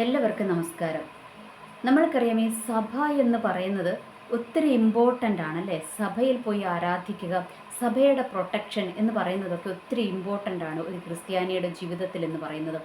എല്ലാവർക്കും നമസ്കാരം. നമ്മൾക്കറിയാം ഈ സഭ എന്ന് പറയുന്നത് ഒത്തിരി ഇമ്പോർട്ടന്റ് ആണ് അല്ലേ? സഭയിൽ പോയി ആരാധിക്കുക സഭയുടെ പ്രൊട്ടക്ഷൻ എന്ന് പറയുന്നതൊക്കെ ഒത്തിരി ഇമ്പോർട്ടന്റ് ആണ് ഒരു ക്രിസ്ത്യാനിയുടെ ജീവിതത്തിൽ എന്ന് പറയുന്നത്.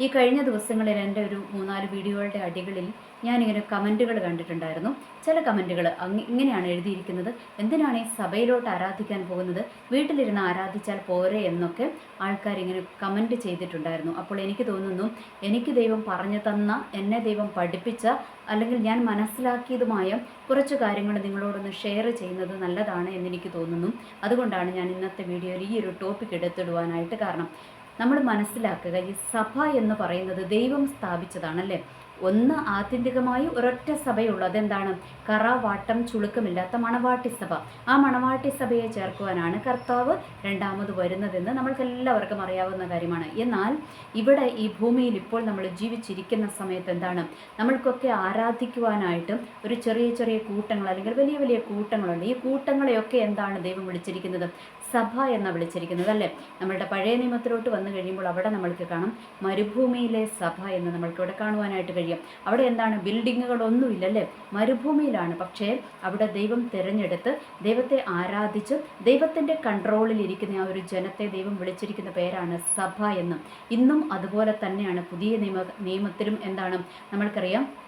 ഈ കഴിഞ്ഞ ദിവസങ്ങളിൽ എന്റെ ഒരു മൂന്നാൽ വീഡിയോകളുടെ അടികളിൽ ഞാനിങ്ങനെ കമന്റുകൾ കണ്ടിട്ടുണ്ടായിരുന്നു. ചില കമന്റുകൾ ഇങ്ങനെയാണ് എഴുതിയിരിക്കുന്നത്. എന്തിനാണ് ഈ സഭയിലോട്ട് ആരാധിക്കാൻ പോകുന്നത്? വീട്ടിലിരുന്ന് ആരാധിച്ചാൽ പോരെ എന്നൊക്കെ ആൾക്കാർ ഇങ്ങനെ കമന്റ് ചെയ്തിട്ടുണ്ടായിരുന്നു. അപ്പോൾ എനിക്ക് തോന്നുന്നു എനിക്ക് ദൈവം പറഞ്ഞു തന്ന എന്നെ ദൈവം പഠിപ്പിച്ച അല്ലെങ്കിൽ ഞാൻ മനസ്സിലാക്കിയതുമായ കുറച്ച് കാര്യങ്ങൾ നിങ്ങളോടൊന്ന് ഷെയർ ചെയ്യുന്നത് നല്ലതാണ് എന്നെനിക്ക് തോന്നുന്നു. അതുകൊണ്ടാണ് ഞാൻ ഇന്നത്തെ വീഡിയോയിൽ ഈ ഒരു ടോപ്പിക് എടുത്തിടുവാനായിട്ട് കാരണം. നമ്മൾ മനസ്സിലാക്കുക ഈ സഭ എന്ന് പറയുന്നത് ദൈവം സ്ഥാപിച്ചതാണല്ലേ? ഒന്ന് ആത്യന്തികമായി ഒരൊറ്റ സഭയുള്ളൂ. അതെന്താണ്? കറ വാട്ടം ചുളുക്കമില്ലാത്ത മണവാട്ടി സഭ ആ മണവാട്ടി സഭയെ ചേർക്കുവാനാണ് കർത്താവ് രണ്ടാമത് വരുന്നതെന്ന് നമ്മൾക്ക് എല്ലാവർക്കും അറിയാവുന്ന കാര്യമാണ്. എന്നാൽ ഇവിടെ ഈ ഭൂമിയിൽ ഇപ്പോൾ നമ്മൾ ജീവിച്ചിരിക്കുന്ന സമയത്ത് എന്താണ്? നമ്മൾക്കൊക്കെ ആരാധിക്കുവാനായിട്ടും ഒരു ചെറിയ ചെറിയ കൂട്ടങ്ങൾ അല്ലെങ്കിൽ വലിയ വലിയ കൂട്ടങ്ങളുണ്ട്. ഈ കൂട്ടങ്ങളെയൊക്കെ എന്താണ് ദൈവം വിളിച്ചിരിക്കുന്നത്? സഭ എന്ന വിളിച്ചിരിക്കുന്നത് അല്ലേ? നമ്മളുടെ പഴയ നിയമത്തിലോട്ട് വന്നു കഴിയുമ്പോൾ അവിടെ നമ്മൾക്ക് കാണാം മരുഭൂമിയിലെ സഭ എന്ന് നമ്മൾക്ക് ഇവിടെ കാണുവാനായിട്ട് കഴിയും. അവിടെ എന്താണ്? ബിൽഡിങ്ങുകളൊന്നുമില്ല അല്ലേ? മരുഭൂമിയിലാണ്. പക്ഷേ അവിടെ ദൈവം തിരഞ്ഞെടുത്ത് ദൈവത്തെ ആരാധിച്ച് ദൈവത്തിന്റെ കൺട്രോളിൽ ഇരിക്കുന്ന ആ ഒരു ജനത്തെ ദൈവം വിളിച്ചിരിക്കുന്ന പേരാണ് സഭ എന്ന്. ഇന്നും അതുപോലെ തന്നെയാണ് പുതിയ നിയമ നിയമത്തിലും എന്താണ്? നമ്മൾക്കറിയാം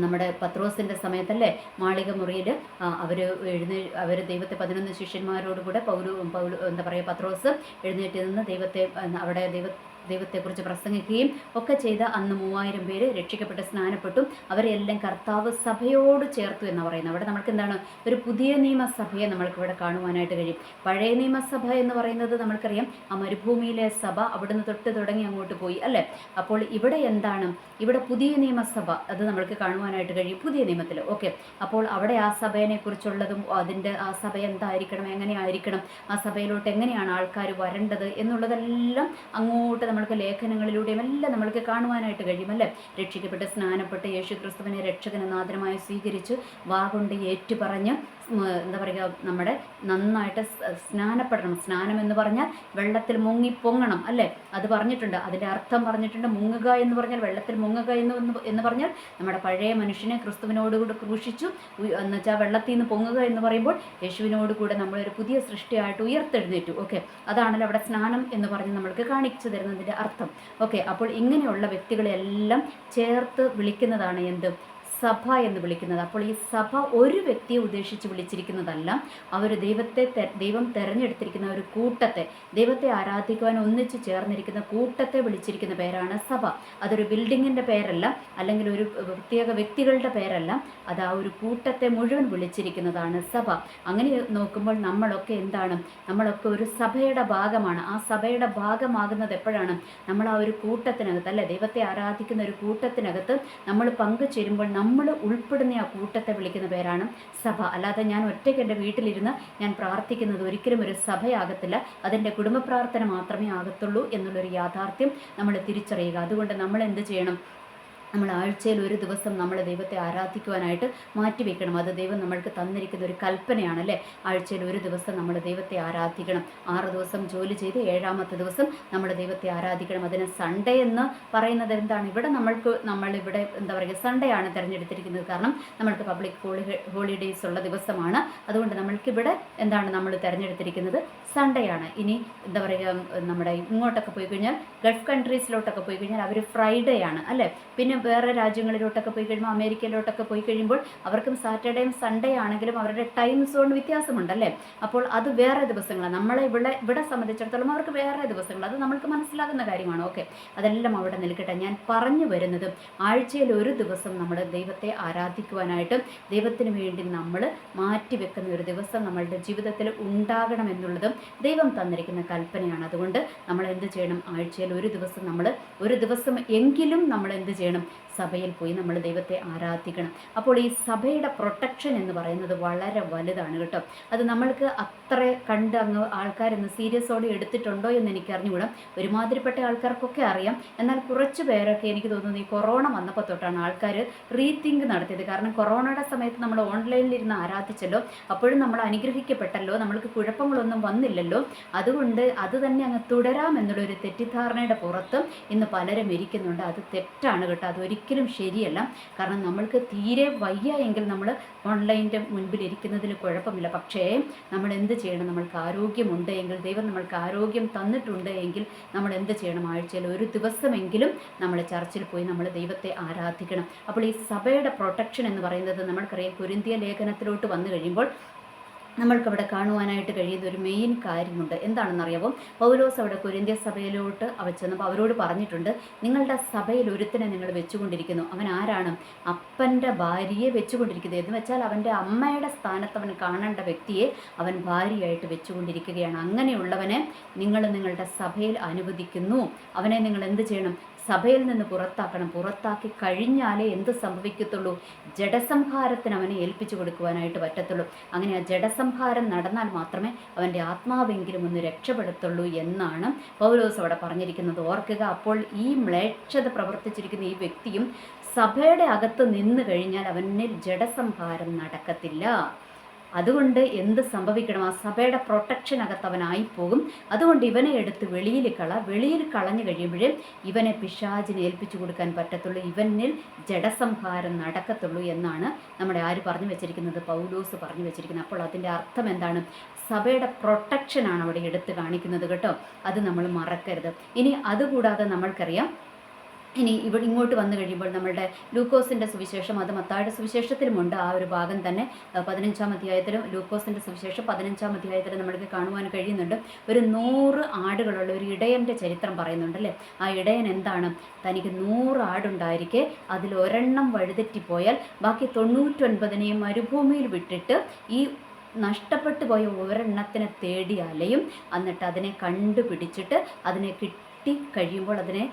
നമ്മുടെ പത്രോസിന്റെ സമയത്തല്ലേ മാളിക മുറിയിൽ അവർ എഴുന്നേ അവർ ദൈവത്തെ പതിനൊന്ന് ശിഷ്യന്മാരോടുകൂടെ പൗരു പൗരു എന്താ പറയുക പത്രോസ് എഴുന്നേറ്റ് നിന്ന് ദൈവത്തെ അവിടെ ദൈവ ദൈവത്തെക്കുറിച്ച് പ്രസംഗിക്കുകയും ഒക്കെ ചെയ്ത അന്ന് മൂവായിരം പേര് രക്ഷിക്കപ്പെട്ട് സ്നാനപ്പെട്ടു. അവരെല്ലാം കർത്താവ് സഭയോട് ചേർത്തു എന്ന് പറയുന്നത്. അവിടെ നമുക്ക് എന്താണ്? ഒരു പുതിയ നിയമസഭയെ നമ്മൾക്ക് ഇവിടെ കാണുവാനായിട്ട് കഴിയും. പഴയ നിയമസഭ എന്ന് പറയുന്നത് നമ്മൾക്കറിയാം. ആ മരുഭൂമിയിലെ സഭ അവിടുന്ന് തൊട്ട് തുടങ്ങി അങ്ങോട്ട് പോയി അല്ലേ? അപ്പോൾ ഇവിടെ എന്താണ്? ഇവിടെ പുതിയ നിയമസഭ അത് നമ്മൾക്ക് കാണുവാനായിട്ട് കഴിയും. പുതിയ നിയമത്തിൽ ഓക്കെ. അപ്പോൾ അവിടെ ആ സഭയെ കുറിച്ചുള്ളതും അതിന്റെ ആ സഭ എന്തായിരിക്കണം എങ്ങനെയായിരിക്കണം ആ സഭയിലോട്ട് എങ്ങനെയാണ് ആൾക്കാർ വരേണ്ടത് എന്നുള്ളതെല്ലാം അങ്ങോട്ട് നമ്മൾക്ക് ലേഖനങ്ങളിലൂടെയും എല്ലാം നമ്മൾക്ക് കാണുവാനായിട്ട് കഴിയുമല്ലേ? രക്ഷിക്കപ്പെട്ട് സ്നാനപ്പെട്ട് യേശു ക്രിസ്തുവിനെ രക്ഷകന നാദനമായി സ്വീകരിച്ച് വാ കൊണ്ട് ഏറ്റുപറഞ്ഞ് എന്താ പറയുക നമ്മുടെ നന്നായിട്ട് സ്നാനപ്പെടണം. സ്നാനം എന്ന് പറഞ്ഞാൽ വെള്ളത്തിൽ മുങ്ങി പൊങ്ങണം അല്ലേ? അത് പറഞ്ഞിട്ടുണ്ട്. അതിന്റെ അർത്ഥം പറഞ്ഞിട്ടുണ്ട് മുങ്ങുക എന്ന് പറഞ്ഞാൽ വെള്ളത്തിൽ മുങ്ങുക എന്ന് എന്ന് പറഞ്ഞാൽ നമ്മുടെ പഴയ മനുഷ്യനെ ക്രിസ്തുവിനോടുകൂടെ ക്രൂശിച്ചു. എന്ന് വെച്ചാൽ വെള്ളത്തിൽ നിന്ന് പൊങ്ങുക എന്ന് പറയുമ്പോൾ യേശുവിനോട് കൂടെ നമ്മളൊരു പുതിയ സൃഷ്ടിയായിട്ട് ഉയർത്തെഴുന്നേറ്റു. ഓക്കെ. അതാണല്ലോ അവിടെ സ്നാനം എന്ന് പറഞ്ഞ് നമ്മൾക്ക് കാണിച്ചു തരുന്നതിന്റെ അർത്ഥം. ഓക്കെ. അപ്പോൾ ഇങ്ങനെയുള്ള വ്യക്തികളെല്ലാം ചേർത്ത് വിളിക്കുന്നതാണ് എന്ത്? സഭ എന്ന് വിളിക്കുന്നത്. അപ്പോൾ ഈ സഭ ഒരു വ്യക്തിയെ ഉദ്ദേശിച്ച് വിളിച്ചിരിക്കുന്നതല്ല. അവർ ദൈവത്തെ ദൈവം തിരഞ്ഞെടുത്തിരിക്കുന്ന ഒരു കൂട്ടത്തെ ദൈവത്തെ ആരാധിക്കുവാൻ ഒന്നിച്ച് ചേർന്നിരിക്കുന്ന കൂട്ടത്തെ വിളിച്ചിരിക്കുന്ന പേരാണ് സഭ. അതൊരു ബിൽഡിങ്ങിന്റെ പേരല്ല അല്ലെങ്കിൽ ഒരു പ്രത്യേക വ്യക്തികളുടെ പേരല്ല. അത് ആ ഒരു കൂട്ടത്തെ മുഴുവൻ വിളിച്ചിരിക്കുന്നതാണ് സഭ. അങ്ങനെ നോക്കുമ്പോൾ നമ്മളൊക്കെ എന്താണ്? നമ്മളൊക്കെ ഒരു സഭയുടെ ഭാഗമാണ്. ആ സഭയുടെ ഭാഗമാകുന്നത് എപ്പോഴാണ്? നമ്മൾ ആ ഒരു കൂട്ടത്തിനകത്ത് അല്ലെ? ദൈവത്തെ ആരാധിക്കുന്ന ഒരു കൂട്ടത്തിനകത്ത് നമ്മൾ പങ്കുചേരുമ്പോൾ നമ്മൾ ഉൾപ്പെടുന്ന ആ കൂട്ടത്തെ വിളിക്കുന്ന പേരാണ് സഭ. അല്ലാതെ ഞാൻ ഒറ്റയ്ക്ക് എന്റെ വീട്ടിലിരുന്ന് ഞാൻ പ്രാർത്ഥിക്കുന്നത് ഒരിക്കലും ഒരു സഭയാകത്തില്ല. അതെന്റെ കുടുംബ പ്രാർത്ഥന മാത്രമേ ആകത്തുള്ളൂ എന്നുള്ളൊരു യാഥാർത്ഥ്യം നമ്മൾ തിരിച്ചറിയുക. അതുകൊണ്ട് നമ്മൾ എന്ത് ചെയ്യണം? നമ്മൾ ആഴ്ചയിൽ ഒരു ദിവസം നമ്മൾ ദൈവത്തെ ആരാധിക്കുവാനായിട്ട് മാറ്റിവെക്കണം അത് ദൈവം നമ്മൾക്ക് തന്നിരിക്കുന്ന ഒരു കൽപ്പനയാണല്ലേ ആഴ്ചയിൽ ഒരു ദിവസം നമ്മൾ ദൈവത്തെ ആരാധിക്കണം. ആറ് ദിവസം ജോലി ചെയ്ത് ഏഴാമത്തെ ദിവസം നമ്മൾ ദൈവത്തെ ആരാധിക്കണം. അതിന് സൺഡേ എന്ന് പറയുന്നത് എന്താണ്? ഇവിടെ നമ്മൾക്ക് നമ്മൾ ഇവിടെ എന്താ പറയുക സൺഡേ ആണ് തിരഞ്ഞെടുത്തിരിക്കുന്നത്. കാരണം നമ്മൾക്ക് പബ്ലിക് ഹോളി ഹോളിഡേയ്സ് ഉള്ള ദിവസമാണ്. അതുകൊണ്ട് നമ്മൾക്ക് ഇവിടെ എന്താണ് നമ്മൾ തിരഞ്ഞെടുത്തിരിക്കുന്നത്? സൺഡേ ആണ്. ഇനി എന്താ പറയുക നമ്മുടെ ഇങ്ങോട്ടൊക്കെ പോയി കഴിഞ്ഞാൽ ഗൾഫ് കൺട്രീസിലോട്ടൊക്കെ പോയി കഴിഞ്ഞാൽ അവർ ഫ്രൈഡേ ആണ് അല്ലേ? പിന്നെ വേറെ രാജ്യങ്ങളിലോട്ടൊക്കെ പോയി കഴിയുമ്പോൾ അമേരിക്കയിലോട്ടൊക്കെ പോയി കഴിയുമ്പോൾ അവർക്കും സാറ്റർഡേയും സൺഡേ ആണെങ്കിലും അവരുടെ ടൈം സോൺ വ്യത്യാസമുണ്ടല്ലേ? അപ്പോൾ അത് വേറെ ദിവസങ്ങളാണ്. നമ്മളെ ഇവിടെ ഇവിടെ സംബന്ധിച്ചിടത്തോളം അവർക്ക് വേറെ ദിവസങ്ങൾ അത് നമ്മൾക്ക് മനസ്സിലാകുന്ന കാര്യമാണ്. ഓക്കെ. അതെല്ലാം അവിടെ നിൽക്കട്ടെ. ഞാൻ പറഞ്ഞു വരുന്നത് ആഴ്ചയിൽ ഒരു ദിവസം നമ്മൾ ദൈവത്തെ ആരാധിക്കുവാനായിട്ട് ദൈവത്തിന് വേണ്ടി നമ്മൾ മാറ്റിവെക്കുന്ന ഒരു ദിവസം നമ്മളുടെ ജീവിതത്തിൽ ഉണ്ടാകണം എന്നുള്ളതും ദൈവം തന്നിരിക്കുന്ന കൽപ്പനയാണ്. അതുകൊണ്ട് നമ്മൾ എന്ത് ചെയ്യണം? ആഴ്ചയിൽ ഒരു ദിവസം നമ്മൾ ഒരു ദിവസം എങ്കിലും നമ്മൾ എന്ത് ചെയ്യണം? സഭയിൽ പോയി നമ്മൾ ദൈവത്തെ ആരാധിക്കണം. അപ്പോൾ ഈ സഭയുടെ പ്രൊട്ടക്ഷൻ എന്ന് പറയുന്നത് വളരെ വലുതാണ് കേട്ടോ. അത് നമ്മൾക്ക് അത്ര കണ്ട് അങ്ങ് ആൾക്കാരൊന്ന് സീരിയസോടെ എടുത്തിട്ടുണ്ടോ എന്ന് എനിക്ക് അറിഞ്ഞുകൂടാ ഒരുമാതിരിപ്പെട്ട ആൾക്കാർക്കൊക്കെ അറിയാം. എന്നാൽ കുറച്ച് പേരൊക്കെ എനിക്ക് തോന്നുന്നു ഈ കൊറോണ വന്നപ്പോൾ തൊട്ടാണ് ആൾക്കാർ റീതിങ്ക് നടത്തിയത്. കാരണം കൊറോണയുടെ സമയത്ത് നമ്മൾ ഓൺലൈനിൽ ഓൺലൈനിലിരുന്ന് ആരാധിച്ചല്ലോ. അപ്പോഴും നമ്മൾ അനുഗ്രഹിക്കപ്പെട്ടല്ലോ. നമ്മൾക്ക് കുഴപ്പങ്ങളൊന്നും വന്നില്ലല്ലോ. അതുകൊണ്ട് അത് തന്നെ അങ്ങ് തുടരാം എന്നുള്ളൊരു തെറ്റിദ്ധാരണയുടെ പുറത്തും ഇന്ന് പലരും ഇരിക്കുന്നുണ്ട്. അത് തെറ്റാണ് കേട്ടോ. അതൊരിക്കലും ശരിയല്ല. കാരണം നമ്മൾക്ക് തീരെ വയ്യ എങ്കിൽ നമ്മൾ ഓൺലൈന്റെ മുൻപിൽ ഇരിക്കുന്നതിൽ കുഴപ്പമില്ല. പക്ഷേ നമ്മൾ എന്ത് ചെയ്യണം? നമ്മൾക്ക് ആരോഗ്യമുണ്ട് എങ്കിൽ ദൈവം നമ്മൾക്ക് ആരോഗ്യം തന്നിട്ടുണ്ട് എങ്കിൽ നമ്മൾ എന്ത് ചെയ്യണം? ആഴ്ചയിൽ ഒരു ദിവസമെങ്കിലും നമ്മൾ ചർച്ചിൽ പോയി നമ്മൾ ദൈവത്തെ ആരാധിക്കണം. അപ്പോൾ ഈ സഭയുടെ പ്രൊട്ടക്ഷൻ എന്ന് പറയുന്നത് നമ്മൾക്കറിയാം. കുരിന്തിയ ലേഖനത്തിലോട്ട് വന്നു കഴിയുമ്പോൾ നമ്മൾക്കവിടെ കാണുവാനായിട്ട് കഴിയുന്ന ഒരു മെയിൻ കാര്യമുണ്ട്. എന്താണെന്നറിയാമോ പൗലോസ് അവിടെ കുരിന്ത്യ സഭയിലോട്ട് അവ ചെന്നപ്പോൾ അവരോട് പറഞ്ഞിട്ടുണ്ട് നിങ്ങളുടെ സഭയിൽ ഒരുത്തിനെ നിങ്ങൾ വെച്ചുകൊണ്ടിരിക്കുന്നു. അവൻ ആരാണ്? അപ്പന്റെ ഭാര്യയെ വെച്ചുകൊണ്ടിരിക്കുന്നത് എന്ന് വെച്ചാൽ അവന്റെ അമ്മയുടെ സ്ഥാനത്ത് അവൻ കാണേണ്ട വ്യക്തിയെ അവൻ ഭാര്യയായിട്ട് വെച്ചുകൊണ്ടിരിക്കുകയാണ്. അങ്ങനെയുള്ളവനെ നിങ്ങൾ നിങ്ങളുടെ സഭയിൽ അനുവദിക്കുന്നു. അവനെ നിങ്ങൾ എന്ത് ചെയ്യണം? സഭയിൽ നിന്ന് പുറത്താക്കണം. പുറത്താക്കി കഴിഞ്ഞാലേ എന്ത് സംഭവിക്കത്തുള്ളൂ? ജഡസംഹാരത്തിന് അവനെ ഏൽപ്പിച്ചു കൊടുക്കുവാനായിട്ട് പറ്റത്തുള്ളൂ. അങ്ങനെ ആ ജഡസംഹാരം നടന്നാൽ മാത്രമേ അവന്റെ ആത്മാവെങ്കിലും ഒന്ന് രക്ഷപ്പെടുത്തുള്ളൂ എന്നാണ് പൗലോസ് അവിടെ പറഞ്ഞിരിക്കുന്നത്. ഓർക്കുക അപ്പോൾ ഈ മ്ലേച്ഛത പ്രവർത്തിച്ചിരിക്കുന്ന ഈ വ്യക്തിയും സഭയുടെ അകത്ത് നിന്ന് കഴിഞ്ഞാൽ അവനിൽ ജഡസംഹാരം നടക്കത്തില്ല. അതുകൊണ്ട് എന്ത് സംഭവിക്കണം? ആ സഭയുടെ പ്രൊട്ടക്ഷനകത്ത് അവനായി പോകും അതുകൊണ്ട് ഇവനെ എടുത്ത് വെളിയിൽ കള. വെളിയിൽ കളഞ്ഞു കഴിയുമ്പോഴേ ഇവനെ പിശാചിന് ഏൽപ്പിച്ചു കൊടുക്കാൻ പറ്റത്തുള്ളൂ. ഇവനിൽ ജഡസംഹാരം നടക്കത്തുള്ളൂ എന്നാണ് നമ്മുടെ ആര് പറഞ്ഞു വെച്ചിരിക്കുന്നത്? പൗലോസ് പറഞ്ഞു വെച്ചിരിക്കുന്നത്. അപ്പോൾ അതിന്റെ അർത്ഥം എന്താണ്? സഭയുടെ പ്രൊട്ടക്ഷനാണ് അവിടെ എടുത്ത് കാണിക്കുന്നത് കേട്ടോ. അത് നമ്മൾ മറക്കരുത്. ഇനി അതുകൂടാതെ നമ്മൾക്കറിയാം ഇനി ഇവിടെ ഇങ്ങോട്ട് വന്നു കഴിയുമ്പോൾ നമ്മളുടെ ലൂക്കോസിന്റെ സുവിശേഷം അത് മത്തായുടെ സുവിശേഷത്തിലുമുണ്ട്. ആ ഒരു ഭാഗം തന്നെ പതിനഞ്ചാം അധ്യായത്തിലും ലൂക്കോസിന്റെ സുവിശേഷം പതിനഞ്ചാം അധ്യായത്തിലും നമ്മൾക്ക് കാണുവാൻ കഴിയുന്നുണ്ട്. ഒരു നൂറ് ആടുകളുള്ള ഒരു ഇടയന്റെ ചരിത്രം പറയുന്നുണ്ട് പറയുന്നുണ്ടല്ലേ ആ ഇടയൻ എന്താണ്? തനിക്ക് നൂറ് ആടുണ്ടായിരിക്കെ അതിൽ ഒരെണ്ണം വഴുതെറ്റിപ്പോയാൽ ബാക്കി തൊണ്ണൂറ്റൊൻപതിനെയും മരുഭൂമിയിൽ വിട്ടിട്ട് ഈ നഷ്ടപ്പെട്ടു പോയ ഒരെണ്ണത്തിനെ തേടി അലയും. എന്നിട്ട് അതിനെ കണ്ടുപിടിച്ചിട്ട് അതിനെ കിട്ടി കഴിയുമ്പോൾ അതിനെ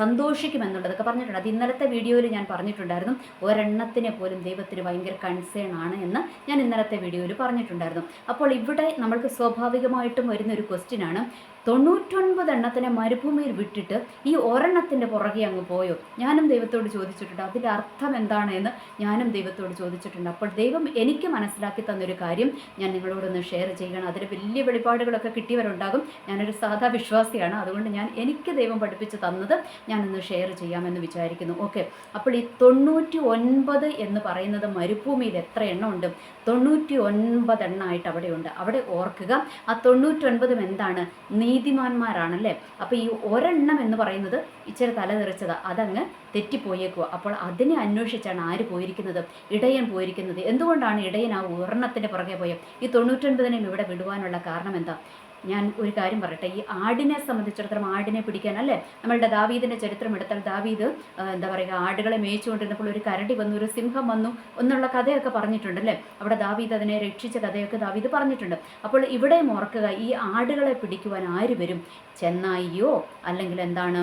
സന്തോഷിക്കുമെന്നുള്ളതൊക്കെ പറഞ്ഞിട്ടുണ്ട്. അത് ഇന്നലത്തെ വീഡിയോയിൽ ഞാൻ പറഞ്ഞിട്ടുണ്ടായിരുന്നു. ഒരെണ്ണത്തിനെ പോലും ദൈവത്തിന് ഭയങ്കര കൺസേൺ ആണ് എന്ന് ഞാൻ ഇന്നലത്തെ വീഡിയോയിൽ പറഞ്ഞിട്ടുണ്ടായിരുന്നു. അപ്പോൾ ഇവിടെ നമ്മൾക്ക് സ്വാഭാവികമായിട്ടും വരുന്ന ഒരു ക്വസ്റ്റ്യൻ ആണ്. തൊണ്ണൂറ്റൊൻപത് എണ്ണത്തിനെ മരുഭൂമിയിൽ വിട്ടിട്ട് ഈ ഒരെണ്ണത്തിന്റെ പുറകെ അങ്ങ് പോയോ? ഞാനും ദൈവത്തോട് ചോദിച്ചിട്ടുണ്ട്. അതിന്റെ അർത്ഥം എന്താണ് എന്ന് ഞാനും ദൈവത്തോട് ചോദിച്ചിട്ടുണ്ട്. അപ്പോൾ ദൈവം എനിക്ക് മനസ്സിലാക്കി തന്നൊരു കാര്യം ഞാൻ നിങ്ങളോടൊന്ന് ഷെയർ ചെയ്യണം. അതിൽ വലിയ വെളിപാടുകളൊക്കെ കിട്ടിയവരുണ്ടാകും. ഞാനൊരു സാധാ വിശ്വാസിയാണ്. അതുകൊണ്ട് ഞാൻ എനിക്ക് ദൈവം പഠിപ്പിച്ച് തന്നത് ഞാനൊന്ന് ഷെയർ ചെയ്യാമെന്ന് വിചാരിക്കുന്നു. ഓക്കെ അപ്പോൾ ഈ തൊണ്ണൂറ്റി ഒൻപത് എന്ന് പറയുന്നത് മരുഭൂമിയിൽ എത്ര എണ്ണം ഉണ്ട് തൊണ്ണൂറ്റി ഒൻപത് എണ്ണമായിട്ട് അവിടെയുണ്ട് അവിടെ ഓർക്കുക. ആ തൊണ്ണൂറ്റൊൻപതും എന്താണ്? നീതിമാന്മാരാണല്ലേ? അപ്പോൾ ഈ ഒരെണ്ണം എന്ന് പറയുന്നത് ഇച്ചിരി തലതെറിച്ചത് അതങ്ങ് തെറ്റിപ്പോയേക്കുക അപ്പോൾ അതിനെ അന്വേഷിച്ചാണ് ആര് പോയിരിക്കുന്നത്? ഇടയൻ പോയിരിക്കുന്നത്. എന്തുകൊണ്ടാണ് ഇടയൻ ആ ഒരെണ്ണത്തിന്റെ പുറകെ പോയത്? ഈ തൊണ്ണൂറ്റൊൻപതിനെയും ഇവിടെ വിടുവാനുള്ള കാരണം എന്താ? ഞാൻ ഒരു കാര്യം പറയട്ടെ ഈ ആടിനെ സംബന്ധിച്ചിടത്തോളം ആടിനെ പിടിക്കാൻ അല്ലേ? നമ്മളുടെ ദാവീദിന്റെ ചരിത്രം എടുത്താൽ ദാവീദ് എന്താ പറയുക ആടുകളെ മേയിച്ചുകൊണ്ടിരുന്നപ്പോൾ ഒരു കരടി വന്നു ഒരു സിംഹം വന്നു എന്നുള്ള കഥയൊക്കെ പറഞ്ഞിട്ടുണ്ടല്ലേ അവിടെ ദാവീദ് അതിനെ രക്ഷിച്ച കഥയൊക്കെ ദാവീദ് പറഞ്ഞിട്ടുണ്ട്. അപ്പോൾ ഇവിടെയും ഓർക്കുക ഈ ആടുകളെ പിടിക്കുവാൻ ആര് വരും? ചെന്നായിയോ? അല്ലെങ്കിൽ എന്താണ്?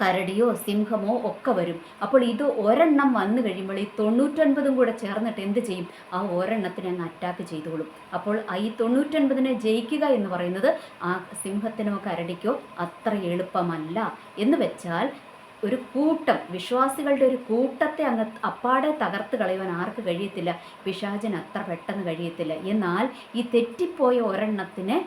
കരടിയോ സിംഹമോ ഒക്കെ വരും. അപ്പോൾ ഇത് ഒരെണ്ണം വന്നു കഴിയുമ്പോൾ ഈ തൊണ്ണൂറ്റൊൻപതും കൂടെ ചേർന്നിട്ട് എന്ത് ചെയ്യും? ആ ഒരെണ്ണത്തിനെ അങ്ങ് അറ്റാക്ക് ചെയ്തോളും. അപ്പോൾ ഈ തൊണ്ണൂറ്റൊൻപതിനെ ജയിക്കുക എന്ന് പറയുന്നത് ആ സിംഹത്തിനോ കരടിക്കോ അത്ര എളുപ്പമല്ല. എന്ന് വെച്ചാൽ ഒരു കൂട്ടം വിശ്വാസികളുടെ ഒരു കൂട്ടത്തെ അങ്ങ് അപ്പാടെ തകർത്ത് കളയുവാൻ ആർക്ക് കഴിയത്തില്ല? പിശാചിന് അത്ര പെട്ടെന്ന് കഴിയത്തില്ല. എന്നാൽ ഈ തെറ്റിപ്പോയ ഒരെണ്ണത്തിനെ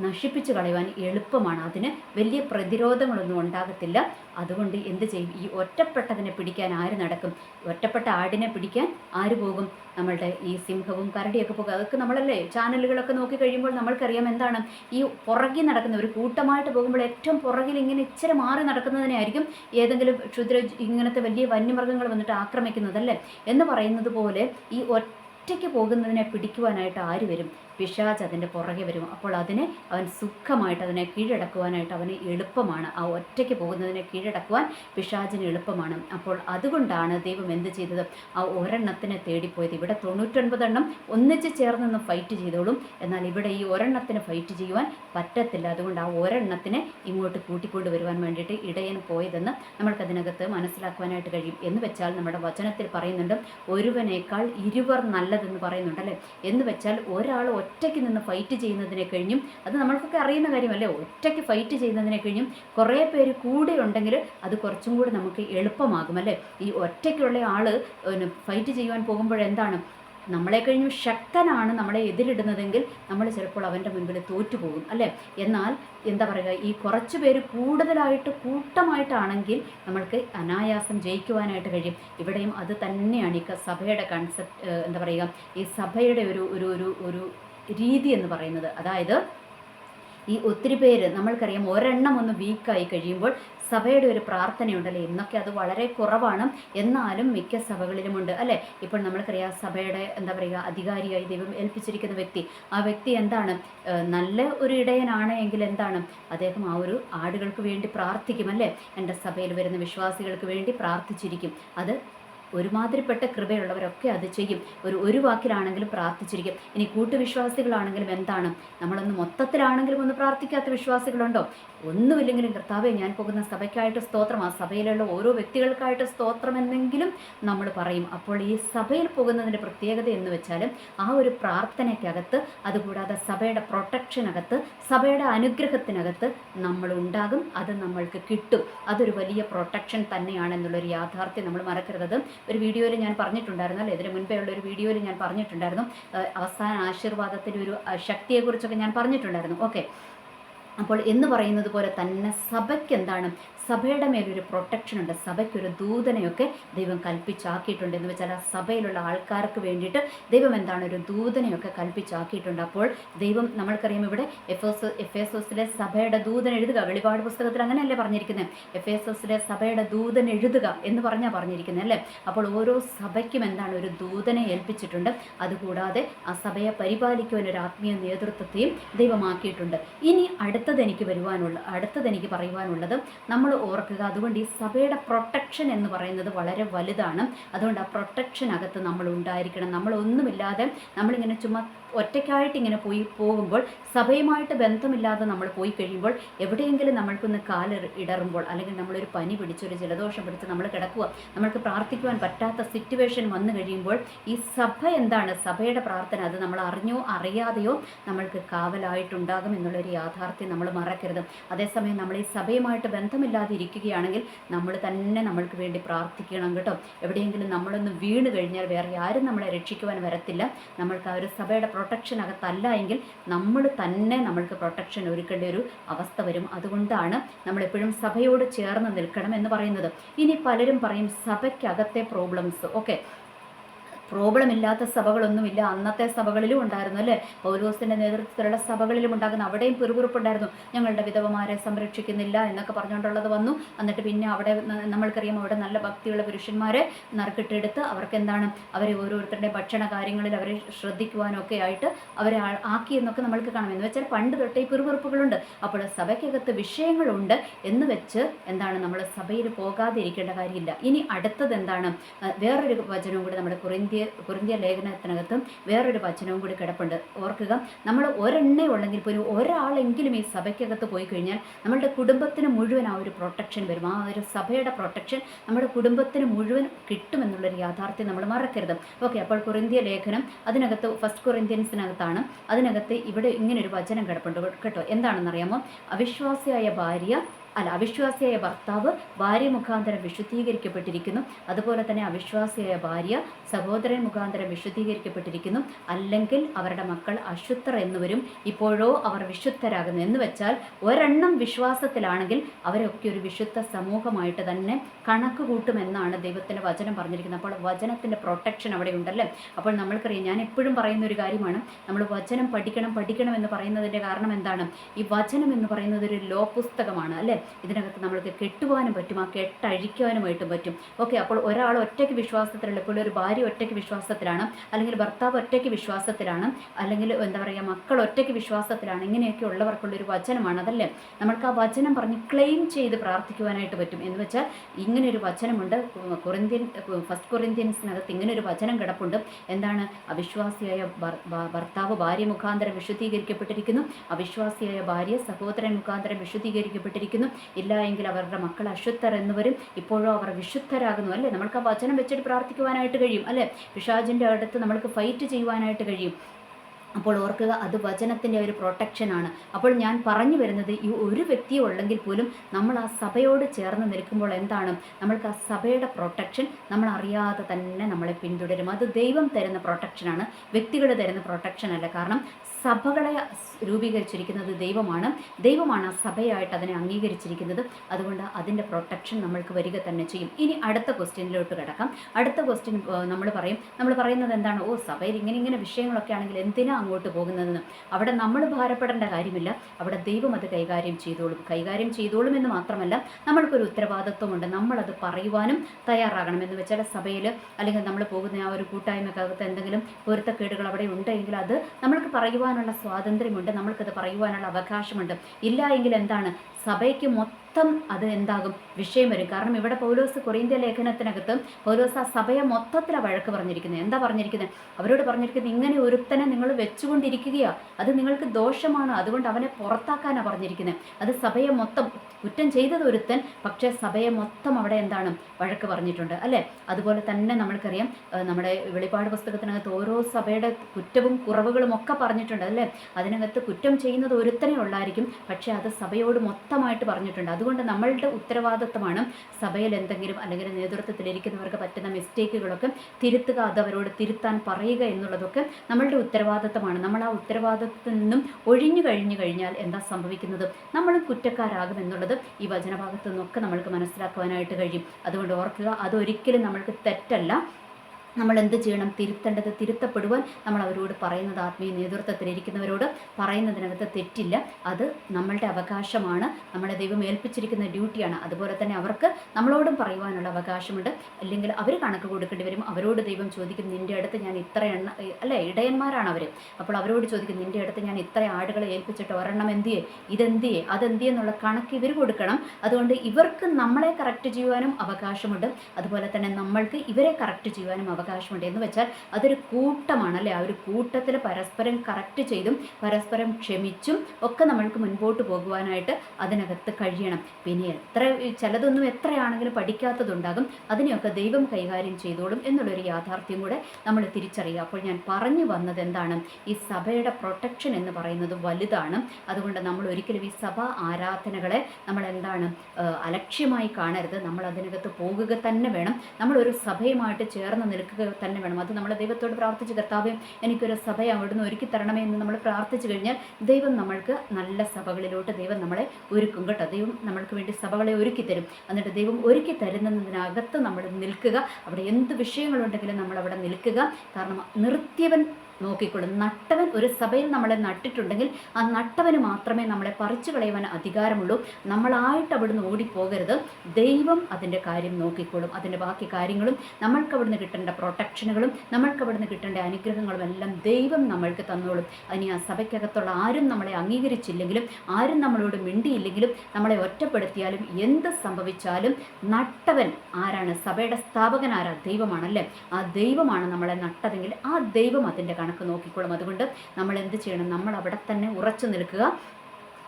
നശിപ്പിച്ചു കളയുവാൻ എളുപ്പമാണ്. അതിന് വലിയ പ്രതിരോധങ്ങളൊന്നും ഉണ്ടാകത്തില്ല. അതുകൊണ്ട് എന്ത് ചെയ്യും? ഈ ഒറ്റപ്പെട്ടതിനെ പിടിക്കാൻ ആര് നടക്കും? ഒറ്റപ്പെട്ട ആടിനെ പിടിക്കാൻ ആര് പോകും? നമ്മളുടെ ഈ സിംഹവും കരടിയൊക്കെ പോകും. അതൊക്കെ നമ്മളല്ലേ ചാനലുകളൊക്കെ നോക്കി കഴിയുമ്പോൾ നമ്മൾക്കറിയാം എന്താണ്? ഈ പുറകിൽ നടക്കുന്ന ഒരു കൂട്ടമായിട്ട് പോകുമ്പോൾ ഏറ്റവും പുറകിൽ ഇങ്ങനെ ഇച്ചിരി മാറി നടക്കുന്നതിനായിരിക്കും ഏതെങ്കിലും ക്ഷുദ്ര ഇങ്ങനത്തെ വലിയ വന്യമൃഗങ്ങൾ വന്നിട്ട് ആക്രമിക്കുന്നതല്ലേ? എന്ന് പറയുന്നത് പോലെ ഈ ഒറ്റ ഒറ്റയ്ക്ക് പോകുന്നതിനെ പിടിക്കുവാനായിട്ട് ആര് വരും? പിശാജ് അതിന്റെ പുറകെ വരും. അപ്പോൾ അതിനെ അവൻ സുഖമായിട്ട് അതിനെ കീഴടക്കുവാനായിട്ട് അവന് എളുപ്പമാണ്. ആ ഒറ്റയ്ക്ക് പോകുന്നതിനെ കീഴടക്കുവാൻ പിശാജിന് എളുപ്പമാണ്. അപ്പോൾ അതുകൊണ്ടാണ് ദൈവം എന്ത് ചെയ്തത്? ആ ഒരെണ്ണത്തിനെ തേടിപ്പോയത്. ഇവിടെ തൊണ്ണൂറ്റൊൻപതെണ്ണം ഒന്നിച്ച് ചേർന്നൊന്ന് ഫൈറ്റ് ചെയ്തോളും. എന്നാൽ ഇവിടെ ഈ ഒരെണ്ണത്തിന് ഫൈറ്റ് ചെയ്യുവാൻ പറ്റത്തില്ല. അതുകൊണ്ട് ആ ഒരെണ്ണത്തിനെ ഇങ്ങോട്ട് കൂട്ടിക്കൊണ്ട് വരുവാൻ വേണ്ടിയിട്ട് ഇടയൻ പോയതെന്ന് നമ്മൾക്കതിനകത്ത് മനസ്സിലാക്കുവാനായിട്ട് കഴിയും. എന്ന് വെച്ചാൽ നമ്മുടെ വചനത്തിൽ പറയുന്നുണ്ട് ഒരുവനേക്കാൾ ഇരുവർ നല്ലതെന്ന് പറയുന്നുണ്ടല്ലേ? എന്ന് വെച്ചാൽ ഒരാൾ ഒറ്റയ്ക്ക് നിന്ന് ഫൈറ്റ് ചെയ്യുന്നതിനെ കഴിഞ്ഞും അത് നമ്മൾക്കൊക്കെ അറിയുന്ന കാര്യമല്ലേ? ഒറ്റയ്ക്ക് ഫൈറ്റ് ചെയ്യുന്നതിനെ കഴിഞ്ഞും കുറേ പേര് കൂടെ ഉണ്ടെങ്കിൽ അത് കുറച്ചും കൂടി നമുക്ക് എളുപ്പമാകും അല്ലേ? ഈ ഒറ്റയ്ക്കുള്ള ആൾ ഫൈറ്റ് ചെയ്യുവാൻ പോകുമ്പോഴെന്താണ്? നമ്മളെ കഴിഞ്ഞും ശക്തനാണ് നമ്മളെ എതിരിടുന്നതെങ്കിൽ നമ്മൾ ചിലപ്പോൾ അവന്റെ മുൻപിൽ തോറ്റുപോകും അല്ലേ? എന്നാൽ എന്താ പറയുക ഈ കുറച്ച് പേര് കൂടുതലായിട്ട് കൂട്ടമായിട്ടാണെങ്കിൽ നമ്മൾക്ക് അനായാസം ജയിക്കുവാനായിട്ട് കഴിയും. ഇവിടെയും അത് തന്നെയാണ് ഈ സഭയുടെ കൺസെപ്റ്റ് എന്താ പറയുക ഈ സഭയുടെ ഒരു ഒരു ഒരു ഒരു രീതി എന്ന് പറയുന്നത്. അതായത് ഈ ഒത്തിരി പേര് നമ്മൾക്കറിയാം ഒരെണ്ണം ഒന്ന് വീക്കായി കഴിയുമ്പോൾ സഭയുടെ ഒരു പ്രാർത്ഥനയുണ്ടല്ലേ? ഇന്നൊക്കെ അത് വളരെ കുറവാണ്. എന്നാലും മിക്ക സഭകളിലുമുണ്ട്. അല്ലേ? ഇപ്പോൾ നമ്മൾക്കറിയാം സഭയുടെ എന്താ പറയുക അധികാരിയായി ദൈവം ഏൽപ്പിച്ചിരിക്കുന്ന വ്യക്തി. ആ വ്യക്തി എന്താണ്? നല്ല ഒരു ഇടയനാണ് എങ്കിൽ എന്താണ്? അദ്ദേഹം ആ ഒരു ആടുകൾക്ക് വേണ്ടി പ്രാർത്ഥിക്കും അല്ലേ? എന്റെ സഭയിൽ വരുന്ന വിശ്വാസികൾക്ക് വേണ്ടി പ്രാർത്ഥിച്ചിരിക്കും. അത് ഒരുമാതിരിപ്പെട്ട കൃപയുള്ളവരൊക്കെ അത് ചെയ്യും. ഒരു ഒരു വാക്കിലാണെങ്കിലും പ്രാർത്ഥിച്ചിരിക്കും. ഇനി കൂട്ടുവിശ്വാസികളാണെങ്കിലും എന്താണ്? നമ്മളൊന്ന് മൊത്തത്തിലാണെങ്കിലും ഒന്ന് പ്രാർത്ഥിക്കാത്ത വിശ്വാസികളുണ്ടോ? ഒന്നുമില്ലെങ്കിലും കർത്താവെ ഞാൻ പോകുന്ന സഭയ്ക്കായിട്ട് സ്തോത്രം ആ സഭയിലുള്ള ഓരോ വ്യക്തികൾക്കായിട്ട് സ്തോത്രം എന്നെങ്കിലും നമ്മൾ പറയും. അപ്പോൾ ഈ സഭയിൽ പോകുന്നതിന്റെ പ്രത്യേകത എന്ന് വെച്ചാൽ ആ ഒരു പ്രാർത്ഥനയ്ക്കകത്ത് അതുകൂടാതെ സഭയുടെ പ്രൊട്ടക്ഷനകത്ത് സഭയുടെ അനുഗ്രഹത്തിനകത്ത് നമ്മൾ ഉണ്ടാകും. അത് നമ്മൾക്ക് കിട്ടും. അതൊരു വലിയ പ്രൊട്ടക്ഷൻ തന്നെയാണെന്നുള്ളൊരു യാഥാർത്ഥ്യം നമ്മൾ മറക്കരുത്. ഒരു വീഡിയോയിൽ ഞാൻ പറഞ്ഞിട്ടുണ്ടായിരുന്നു അല്ലേ? ഇതിന് മുൻപേ ഉള്ള ഒരു വീഡിയോയിൽ ഞാൻ പറഞ്ഞിട്ടുണ്ടായിരുന്നു. അവസാന ആശീർവാദത്തിന്റെ ഒരു ശക്തിയെക്കുറിച്ചൊക്കെ ഞാൻ പറഞ്ഞിട്ടുണ്ടായിരുന്നു. ഓക്കെ. അപ്പോൾ എന്ന് പറയുന്നത് പോലെ തന്നെ സഭയ്ക്ക് എന്താണ് സഭയുടെ മേലൊരു പ്രൊട്ടക്ഷൻ ഉണ്ട്. സഭയ്ക്കൊരു ദൂതനെയൊക്കെ ദൈവം കൽപ്പിച്ചാക്കിയിട്ടുണ്ട് എന്ന് വെച്ചാൽ ആ സഭയിലുള്ള ആൾക്കാർക്ക് വേണ്ടിയിട്ട് ദൈവം എന്താണ് ഒരു ദൂതനെയൊക്കെ കൽപ്പിച്ചാക്കിയിട്ടുണ്ട്. അപ്പോൾ ദൈവം നമ്മൾക്കറിയാം ഇവിടെ എഫ് എഫ് എസ് എസിലെ സഭയുടെ ദൂതൻ എഴുതുക. വെളിപാട് പുസ്തകത്തിൽ അങ്ങനെയല്ലേ പറഞ്ഞിരിക്കുന്നത് എഫ് എസ് എസിലെ സഭയുടെ ദൂതൻ എഴുതുക എന്ന് പറഞ്ഞാൽ പറഞ്ഞിരിക്കുന്നത് അല്ലേ? അപ്പോൾ ഓരോ സഭയ്ക്കും എന്താണ് ഒരു ദൂതനെ ഏൽപ്പിച്ചിട്ടുണ്ട്. അതുകൂടാതെ ആ സഭയെ പരിപാലിക്കുവാൻ ഒരു ആത്മീയ നേതൃത്വത്തെയും ദൈവമാക്കിയിട്ടുണ്ട്. ഇനി അടുത്തത് എനിക്ക് വരുവാനുള്ള അടുത്തത് എനിക്ക് പറയുവാനുള്ളത് നമ്മൾ ഓർക്കുക അതുകൊണ്ട് ഈ സഭയുടെ പ്രൊട്ടക്ഷൻ എന്ന് പറയുന്നത് വളരെ വലുതാണ്. അതുകൊണ്ട് ആ പ്രൊട്ടക്ഷനകത്ത് നമ്മൾ ഉണ്ടായിരിക്കണം. നമ്മളൊന്നുമില്ലാതെ നമ്മളിങ്ങനെ ചുമ്മാ ഒറ്റയ്ക്കായിട്ട് ഇങ്ങനെ പോയി പോകുമ്പോൾ സഭയുമായിട്ട് ബന്ധമില്ലാതെ നമ്മൾ പോയി കഴിയുമ്പോൾ എവിടെയെങ്കിലും നമ്മൾക്കൊന്ന് കാൽ ഇടറുമ്പോൾ അല്ലെങ്കിൽ നമ്മളൊരു പനി പിടിച്ചൊരു ജലദോഷം പിടിച്ച് നമ്മൾ കിടക്കുക നമ്മൾക്ക് പ്രാർത്ഥിക്കുവാൻ പറ്റാത്ത സിറ്റുവേഷൻ വന്നു കഴിയുമ്പോൾ ഈ സഭ എന്താണ്? സഭയുടെ പ്രാർത്ഥന അത് നമ്മൾ അറിഞ്ഞോ അറിയാതെയോ നമ്മൾക്ക് കാവലായിട്ടുണ്ടാകും എന്നുള്ളൊരു യാഥാർത്ഥ്യം നമ്മൾ മറക്കരുത്. അതേസമയം നമ്മൾ ഈ സഭയുമായിട്ട് ബന്ധമില്ലാതെ ഇരിക്കുകയാണെങ്കിൽ നമ്മൾ തന്നെ നമ്മൾക്ക് വേണ്ടി പ്രാർത്ഥിക്കണം കേട്ടോ. എവിടെയെങ്കിലും നമ്മളൊന്ന് വീണ് കഴിഞ്ഞാൽ വേറെ ആരും നമ്മളെ രക്ഷിക്കുവാൻ വരത്തില്ല. നമ്മൾക്ക് ആ ഒരു സഭയുടെ പ്രൊട്ടക്ഷനകത്തല്ല എങ്കിൽ നമ്മൾ തന്നെ നമ്മൾക്ക് പ്രൊട്ടക്ഷൻ ഒരുക്കേണ്ട ഒരു അവസ്ഥ വരും. അതുകൊണ്ടാണ് നമ്മളെപ്പോഴും സഭയോട് ചേർന്ന് നിൽക്കണം എന്ന് പറയുന്നത്. ഇനി പലരും പറയും സഭയ്ക്കകത്തെ പ്രോബ്ലംസ് ഓക്കെ പ്രോബ്ലം ഇല്ലാത്ത സഭകളൊന്നുമില്ല. അന്നത്തെ സഭകളിലും ഉണ്ടായിരുന്നു അല്ലേ? പൗലോസിന്റെ നേതൃത്വത്തിലുള്ള സഭകളിലും ഉണ്ടാകുന്ന അവിടെയും പിറുപിറുപ്പുണ്ടായിരുന്നു. ഞങ്ങളുടെ വിധവമാരെ സംരക്ഷിക്കുന്നില്ല എന്നൊക്കെ പറഞ്ഞുകൊണ്ടുള്ളത് വന്നു. എന്നിട്ട് പിന്നെ അവിടെ നമ്മൾക്കറിയാം അവിടെ നല്ല ഭക്തിയുള്ള പുരുഷന്മാരെ നറുക്കിട്ടെടുത്ത് അവർക്ക് എന്താണ് അവരെ ഓരോരുത്തരുടെ ഭക്ഷണ കാര്യങ്ങളിൽ അവരെ ശ്രദ്ധിക്കുവാനൊക്കെ ആയിട്ട് അവരെ ആക്കി എന്നൊക്കെ നമ്മൾക്ക് കാണാം. എന്ന് വെച്ചാൽ പണ്ട് തൊട്ടേ പിറുപിറുപ്പുകളുണ്ട്. അപ്പോൾ സഭയ്ക്കകത്ത് വിഷയങ്ങളുണ്ട് എന്ന് വെച്ച് എന്താണ്? നമ്മൾ സഭയിൽ പോകാതിരിക്കേണ്ട കാര്യമില്ല. ഇനി അടുത്തത് എന്താണ്? വേറൊരു വചനവും കൂടി നമ്മുടെ കുറിന്ത്യ ലേഖനത്തിനകത്തും വേറൊരു വചനവും കൂടി കിടപ്പുണ്ട്. ഓർക്കുക നമ്മൾ ഒരെണ്ണേ ഉള്ളെങ്കിൽ പോലും ഒരാളെങ്കിലും ഈ സഭയ്ക്കകത്ത് പോയി കഴിഞ്ഞാൽ നമ്മളുടെ കുടുംബത്തിന് മുഴുവൻ ആ ഒരു പ്രൊട്ടക്ഷൻ വരും. ആ ഒരു സഭയുടെ പ്രൊട്ടക്ഷൻ നമ്മുടെ കുടുംബത്തിന് മുഴുവൻ കിട്ടുമെന്നുള്ളൊരു യാഥാർത്ഥ്യം നമ്മൾ മറക്കരുത്. ഓക്കെ അപ്പോൾ കുറിന്തിയ ലേഖനം അതിനകത്ത് ഫസ്റ്റ് കൊറിന്ത്യൻസിനകത്താണ് അതിനകത്ത് ഇവിടെ ഇങ്ങനൊരു വചനം കിടപ്പുണ്ട്. കേട്ടോ എന്താണെന്നറിയാമോ? അവിശ്വാസിയായ ഭാര്യ അല്ല അവിശ്വാസിയായ ഭർത്താവ് ഭാര്യ മുഖാന്തരം വിശുദ്ധീകരിക്കപ്പെട്ടിരിക്കുന്നു. അതുപോലെ തന്നെ അവിശ്വാസിയായ ഭാര്യ സഹോദരൻ മുഖാന്തരം വിശുദ്ധീകരിക്കപ്പെട്ടിരിക്കുന്നു. അല്ലെങ്കിൽ അവരുടെ മക്കൾ അശുദ്ധർ എന്നുവരും ഇപ്പോഴോ അവർ വിശുദ്ധരാകുന്നു. എന്ന് വെച്ചാൽ ഒരെണ്ണം വിശ്വാസത്തിലാണെങ്കിൽ അവരൊക്കെ ഒരു വിശുദ്ധ സമൂഹമായിട്ട് തന്നെ കണക്ക് കൂട്ടുമെന്നാണ് ദൈവത്തിന്റെ വചനം പറഞ്ഞിരിക്കുന്നത്. അപ്പോൾ വചനത്തിന്റെ പ്രൊട്ടക്ഷൻ അവിടെ ഉണ്ടല്ലേ? അപ്പോൾ നമ്മൾക്കറിയാം ഞാൻ എപ്പോഴും പറയുന്ന ഒരു കാര്യമാണ് നമ്മൾ വചനം പഠിക്കണം പഠിക്കണം എന്ന് പറയുന്നതിന്റെ കാരണം എന്താണ്? ഈ വചനം എന്ന് പറയുന്നത് ഒരു ലോ പുസ്തകമാണ് അല്ലേ? ഇതിനകത്ത് നമ്മൾക്ക് കെട്ടുപോകാനും പറ്റും ആ കെട്ടഴിക്കുവാനുമായിട്ടും പറ്റും. ഓക്കെ അപ്പോൾ ഒരാൾ ഒറ്റയ്ക്ക് വിശ്വാസത്തിലുള്ള ഇപ്പോൾ ഒരു ഭാര്യ ഒറ്റയ്ക്ക് വിശ്വാസത്തിലാണ് അല്ലെങ്കിൽ ഭർത്താവ് ഒറ്റയ്ക്ക് വിശ്വാസത്തിലാണ് അല്ലെങ്കിൽ എന്താ പറയുക മക്കൾ ഒറ്റയ്ക്ക് വിശ്വാസത്തിലാണ് ഇങ്ങനെയൊക്കെ ഉള്ളവർക്കുള്ളൊരു വചനമാണ് അതല്ലേ? നമ്മൾക്ക് ആ വചനം പറഞ്ഞ് ക്ലെയിം ചെയ്ത് പ്രാർത്ഥിക്കുവാനായിട്ട് പറ്റും. എന്ന് വെച്ചാൽ ഇങ്ങനെ ഒരു വചനമുണ്ട്. കൊറിന്ത്യൻ ഫസ്റ്റ് കൊറിന്ത്യൻസിനകത്ത് ഇങ്ങനെ ഒരു വചനം കിടപ്പുണ്ട്. എന്താണ്? അവിശ്വാസിയായ ഭർത്താവ് ഭാര്യ മുഖാന്തരം വിശുദ്ധീകരിക്കപ്പെട്ടിരിക്കുന്നു. അവിശ്വാസിയായ ഭാര്യ സഹോദരൻ മുഖാന്തരം വിശുദ്ധീകരിക്കപ്പെട്ടിരിക്കുന്നു. ഇല്ല എങ്കിൽ അവരുടെ മക്കൾ അശുദ്ധർ എന്നിവരും ഇപ്പോഴും അവർ വിശുദ്ധരാകുന്നു. അല്ലേ? നമ്മൾക്ക് ആ വചനം വെച്ചിട്ട് പ്രാർത്ഥിക്കുവാനായിട്ട് കഴിയും അല്ലേ? പിശാജിന്റെ അടുത്ത് നമ്മൾക്ക് ഫൈറ്റ് ചെയ്യുവാനായിട്ട് കഴിയും. അപ്പോൾ ഓർക്കുക അത് വചനത്തിന്റെ ഒരു പ്രൊട്ടക്ഷനാണ് അപ്പോൾ ഞാൻ പറഞ്ഞു വരുന്നത് ഈ ഒരു വ്യക്തി ഉള്ളെങ്കിൽ പോലും നമ്മൾ ആ സഭയോട് ചേർന്ന് നിൽക്കുമ്പോൾ എന്താണ്? നമ്മൾക്ക് ആ സഭയുടെ പ്രൊട്ടക്ഷൻ നമ്മൾ അറിയാതെ തന്നെ നമ്മളെ പിന്തുടരും. അത് ദൈവം തരുന്ന പ്രൊട്ടക്ഷനാണ് വ്യക്തികൾ തരുന്ന പ്രൊട്ടക്ഷൻ അല്ല. കാരണം സഭകളെ രൂപീകരിച്ചിരിക്കുന്നത് ദൈവമാണ്. ദൈവമാണ് ആ സഭയായിട്ട് അതിനെ അംഗീകരിച്ചിരിക്കുന്നത്. അതുകൊണ്ട് അതിന്റെ പ്രൊട്ടക്ഷൻ നമ്മൾക്ക് വരിക തന്നെ ചെയ്യും. ഇനി അടുത്ത ക്വസ്റ്റ്യനിലോട്ട് കിടക്കാം. അടുത്ത ക്വസ്റ്റ്യൻ നമ്മൾ പറയും. നമ്മൾ പറയുന്നത് എന്താണ്? ഓ സഭയിൽ ഇങ്ങനെ ഇങ്ങനെ വിഷയങ്ങളൊക്കെ ആണെങ്കിൽ എന്തിനാ അങ്ങോട്ട് പോകുന്നതെന്ന്. അവിടെ നമ്മൾ ഭാരപ്പെടേണ്ട കാര്യമില്ല. അവിടെ ദൈവം അത് കൈകാര്യം ചെയ്തോളും. കൈകാര്യം ചെയ്തോളും എന്ന് മാത്രമല്ല നമ്മൾക്കൊരു ഉത്തരവാദിത്വമുണ്ട്. നമ്മളത് പറയുവാനും തയ്യാറാകണം എന്ന് വെച്ചാൽ സഭയിൽ അല്ലെങ്കിൽ നമ്മൾ പോകുന്ന ആ ഒരു കൂട്ടായ്മക്കകത്ത് എന്തെങ്കിലും പൊരുത്തക്കേടുകൾ അവിടെ ഉണ്ടെങ്കിൽ അത് നമ്മൾക്ക് പറയുവാൻ പറയുവാനുള്ള സ്വാതന്ത്ര്യമുണ്ട് നമ്മൾക്കത് പറയുവാനുള്ള അവകാശമുണ്ട്. ഇല്ല എങ്കിൽ എന്താണ്? സഭയ്ക്ക് മൊത്തം മൊത്തം അത് എന്താകും? വിഷയം വരും. കാരണം ഇവിടെ പൗലോസ് കൊറിയന്ത്യ ലേഖനത്തിനകത്ത് പൗലോസ് ആ സഭയെ മൊത്തത്തിലാണ് വഴക്ക് പറഞ്ഞിരിക്കുന്നത്. എന്താ പറഞ്ഞിരിക്കുന്നത്? അവരോട് പറഞ്ഞിരിക്കുന്നത് ഇങ്ങനെ ഒരുത്തനെ നിങ്ങൾ വെച്ചുകൊണ്ടിരിക്കുകയാണ് അത് നിങ്ങൾക്ക് ദോഷമാണ്. അതുകൊണ്ട് അവനെ പുറത്താക്കാനാണ് പറഞ്ഞിരിക്കുന്നത്. അത് സഭയെ മൊത്തം കുറ്റം ചെയ്തത് ഒരുത്തൻ പക്ഷേ സഭയെ മൊത്തം അവിടെ എന്താണ്? വഴക്ക് പറഞ്ഞിട്ടുണ്ട്. അല്ലേ? അതുപോലെ തന്നെ നമ്മൾക്കറിയാം നമ്മുടെ വെളിപ്പാട് പുസ്തകത്തിനകത്ത് ഓരോ സഭയുടെ കുറ്റവും കുറവുകളും ഒക്കെ പറഞ്ഞിട്ടുണ്ട്. അല്ലേ? അതിനകത്ത് കുറ്റം ചെയ്യുന്നത് ഒരുത്തനെ ഉള്ളായിരിക്കും. പക്ഷേ അത് സഭയോട് മൊത്തമായിട്ട് പറഞ്ഞിട്ടുണ്ട്. അതുകൊണ്ട് നമ്മളുടെ ഉത്തരവാദിത്വമാണ് സഭയിൽ എന്തെങ്കിലും അല്ലെങ്കിൽ നേതൃത്വത്തിലിരിക്കുന്നവർക്ക് പറ്റുന്ന മിസ്റ്റേക്കുകളൊക്കെ തിരുത്തുക അത് അവരോട് തിരുത്താൻ പറയുക എന്നുള്ളതൊക്കെ നമ്മളുടെ ഉത്തരവാദിത്വമാണ്. നമ്മൾ ആ ഉത്തരവാദിത്വത്തിൽ നിന്നും ഒഴിഞ്ഞു കഴിഞ്ഞു കഴിഞ്ഞാൽ എന്താ സംഭവിക്കുന്നത്? നമ്മളും കുറ്റക്കാരാകും എന്നുള്ളത് ഈ വചനഭാഗത്തു നിന്നൊക്കെ നമ്മൾക്ക് മനസ്സിലാക്കുവാനായിട്ട് കഴിയും. അതുകൊണ്ട് ഓർക്കുക അതൊരിക്കലും നമ്മൾക്ക് തെറ്റല്ല. നമ്മൾ എന്ത് ചെയ്യണം? തിരുത്തേണ്ടത് തിരുത്തപ്പെടുവാൻ നമ്മൾ അവരോട് പറയുന്നത് ആത്മീയ നേതൃത്വത്തിലിരിക്കുന്നവരോട് പറയുന്നതിനകത്ത് തെറ്റില്ല. അത് നമ്മളുടെ അവകാശമാണ്. നമ്മളെ ദൈവം ഏൽപ്പിച്ചിരിക്കുന്ന ഡ്യൂട്ടിയാണ്. അതുപോലെ തന്നെ അവർക്ക് നമ്മളോടും പറയുവാനുള്ള അവകാശമുണ്ട്. അല്ലെങ്കിൽ അവർ കണക്ക് കൊടുക്കേണ്ടി വരും. അവരോട് ദൈവം ചോദിക്കും നിന്റെ അടുത്ത് ഞാൻ ഇത്ര എണ്ണ അല്ലേ? ഇടയന്മാരാണ് അവർ അപ്പോൾ അവരോട് ചോദിക്കും നിന്റെ അടുത്ത് ഞാൻ ഇത്ര ആടുകളെ ഏൽപ്പിച്ചിട്ട് ഒരെണ്ണം എന്തിയെ? ഇതെന്തിയെ? അതെന്തിയെ? എന്നുള്ള കണക്ക് ഇവർ കൊടുക്കണം. അതുകൊണ്ട് ഇവർക്ക് നമ്മളെ കറക്റ്റ് ചെയ്യുവാനും അവകാശമുണ്ട്. അതുപോലെ തന്നെ നമ്മൾക്ക് ഇവരെ കറക്റ്റ് ചെയ്യുവാനും അവകാശം അവകാശമുണ്ട്. എന്ന് വെച്ചാൽ അതൊരു കൂട്ടമാണ് അല്ലേ ആ ഒരു കൂട്ടത്തിൽ പരസ്പരം കറക്റ്റ് ചെയ്തും പരസ്പരം ക്ഷമിച്ചും ഒക്കെ നമ്മൾക്ക് മുൻപോട്ട് പോകുവാനായിട്ട് അതിനകത്ത് കഴിയണം. പിന്നെ എത്ര ചിലതൊന്നും എത്രയാണെങ്കിലും പഠിക്കാത്തതുണ്ടാകും. അതിനെയൊക്കെ ദൈവം കൈകാര്യം ചെയ്തോളും എന്നുള്ളൊരു യാഥാർത്ഥ്യം കൂടെ നമ്മൾ തിരിച്ചറിയുക. അപ്പോൾ ഞാൻ പറഞ്ഞു വന്നത് എന്താണ്? ഈ സഭയുടെ പ്രൊട്ടക്ഷൻ എന്ന് പറയുന്നത് വലുതാണ്. അതുകൊണ്ട് നമ്മൾ ഒരിക്കലും ഈ സഭാ ആരാധനകളെ നമ്മൾ എന്താണ് അലക്ഷ്യമായി കാണരുത്. നമ്മൾ അതിനകത്ത് പോകുക തന്നെ വേണം. നമ്മളൊരു സഭയുമായിട്ട് ചേർന്ന് നിൽക്കുക പ്രാർത്ഥിക്കുക തന്നെ വേണം. അത് നമ്മൾ ദൈവത്തോട് പ്രാർത്ഥിച്ച് കർത്താവ് എനിക്കൊരു സഭ അവിടുന്ന് ഒരുക്കി തരണമേ എന്ന് നമ്മൾ പ്രാർത്ഥിച്ചു കഴിഞ്ഞാൽ ദൈവം നമ്മൾക്ക് നല്ല സഭകളിലോട്ട് ദൈവം നമ്മളെ ഒരുക്കും കേട്ടോ. ദൈവം നമ്മൾക്ക് വേണ്ടി സഭകളെ ഒരുക്കി തരും. എന്നിട്ട് ദൈവം ഒരുക്കി തരുന്നതിനകത്ത് നമ്മൾ നിൽക്കുക. അവിടെ എന്ത് വിഷയങ്ങളുണ്ടെങ്കിലും നമ്മൾ അവിടെ നിൽക്കുക. കാരണം നിർത്തിയവൻ നോക്കിക്കൊള്ളും. നട്ടവൻ ഒരു സഭയിൽ നമ്മളെ നട്ടിട്ടുണ്ടെങ്കിൽ ആ നട്ടവന് മാത്രമേ നമ്മളെ പറിച്ചു കളയുവാൻ അധികാരമുള്ളൂ. നമ്മളായിട്ട് അവിടുന്ന് ഓടിപ്പോകരുത്. ദൈവം അതിന്റെ കാര്യം നോക്കിക്കൊള്ളും. അതിന്റെ ബാക്കി കാര്യങ്ങളും നമ്മൾക്ക് അവിടുന്ന് കിട്ടേണ്ട പ്രൊട്ടക്ഷനുകളും നമ്മൾക്ക് അവിടുന്ന് കിട്ടേണ്ട അനുഗ്രഹങ്ങളും എല്ലാം ദൈവം നമ്മൾക്ക് തന്നോളും. അതിനി ആ സഭയ്ക്കകത്തുള്ള ആരും നമ്മളെ അംഗീകരിച്ചില്ലെങ്കിലും ആരും നമ്മളോട് മിണ്ടിയില്ലെങ്കിലും നമ്മളെ ഒറ്റപ്പെടുത്തിയാലും എന്ത് സംഭവിച്ചാലും നട്ടവൻ ആരാണ്? സഭയുടെ സ്ഥാപകൻ ആരാ? ദൈവമാണല്ലേ? ആ ദൈവമാണ് നമ്മളെ നട്ടതെങ്കിൽ ആ ദൈവം അതിന്റെ കണക്ക് നോക്കിക്കോളും അതുകൊണ്ട് നമ്മൾ എന്ത് ചെയ്യണം? നമ്മൾ അവിടെ തന്നെ ഉറച്ചു നിൽക്കുക.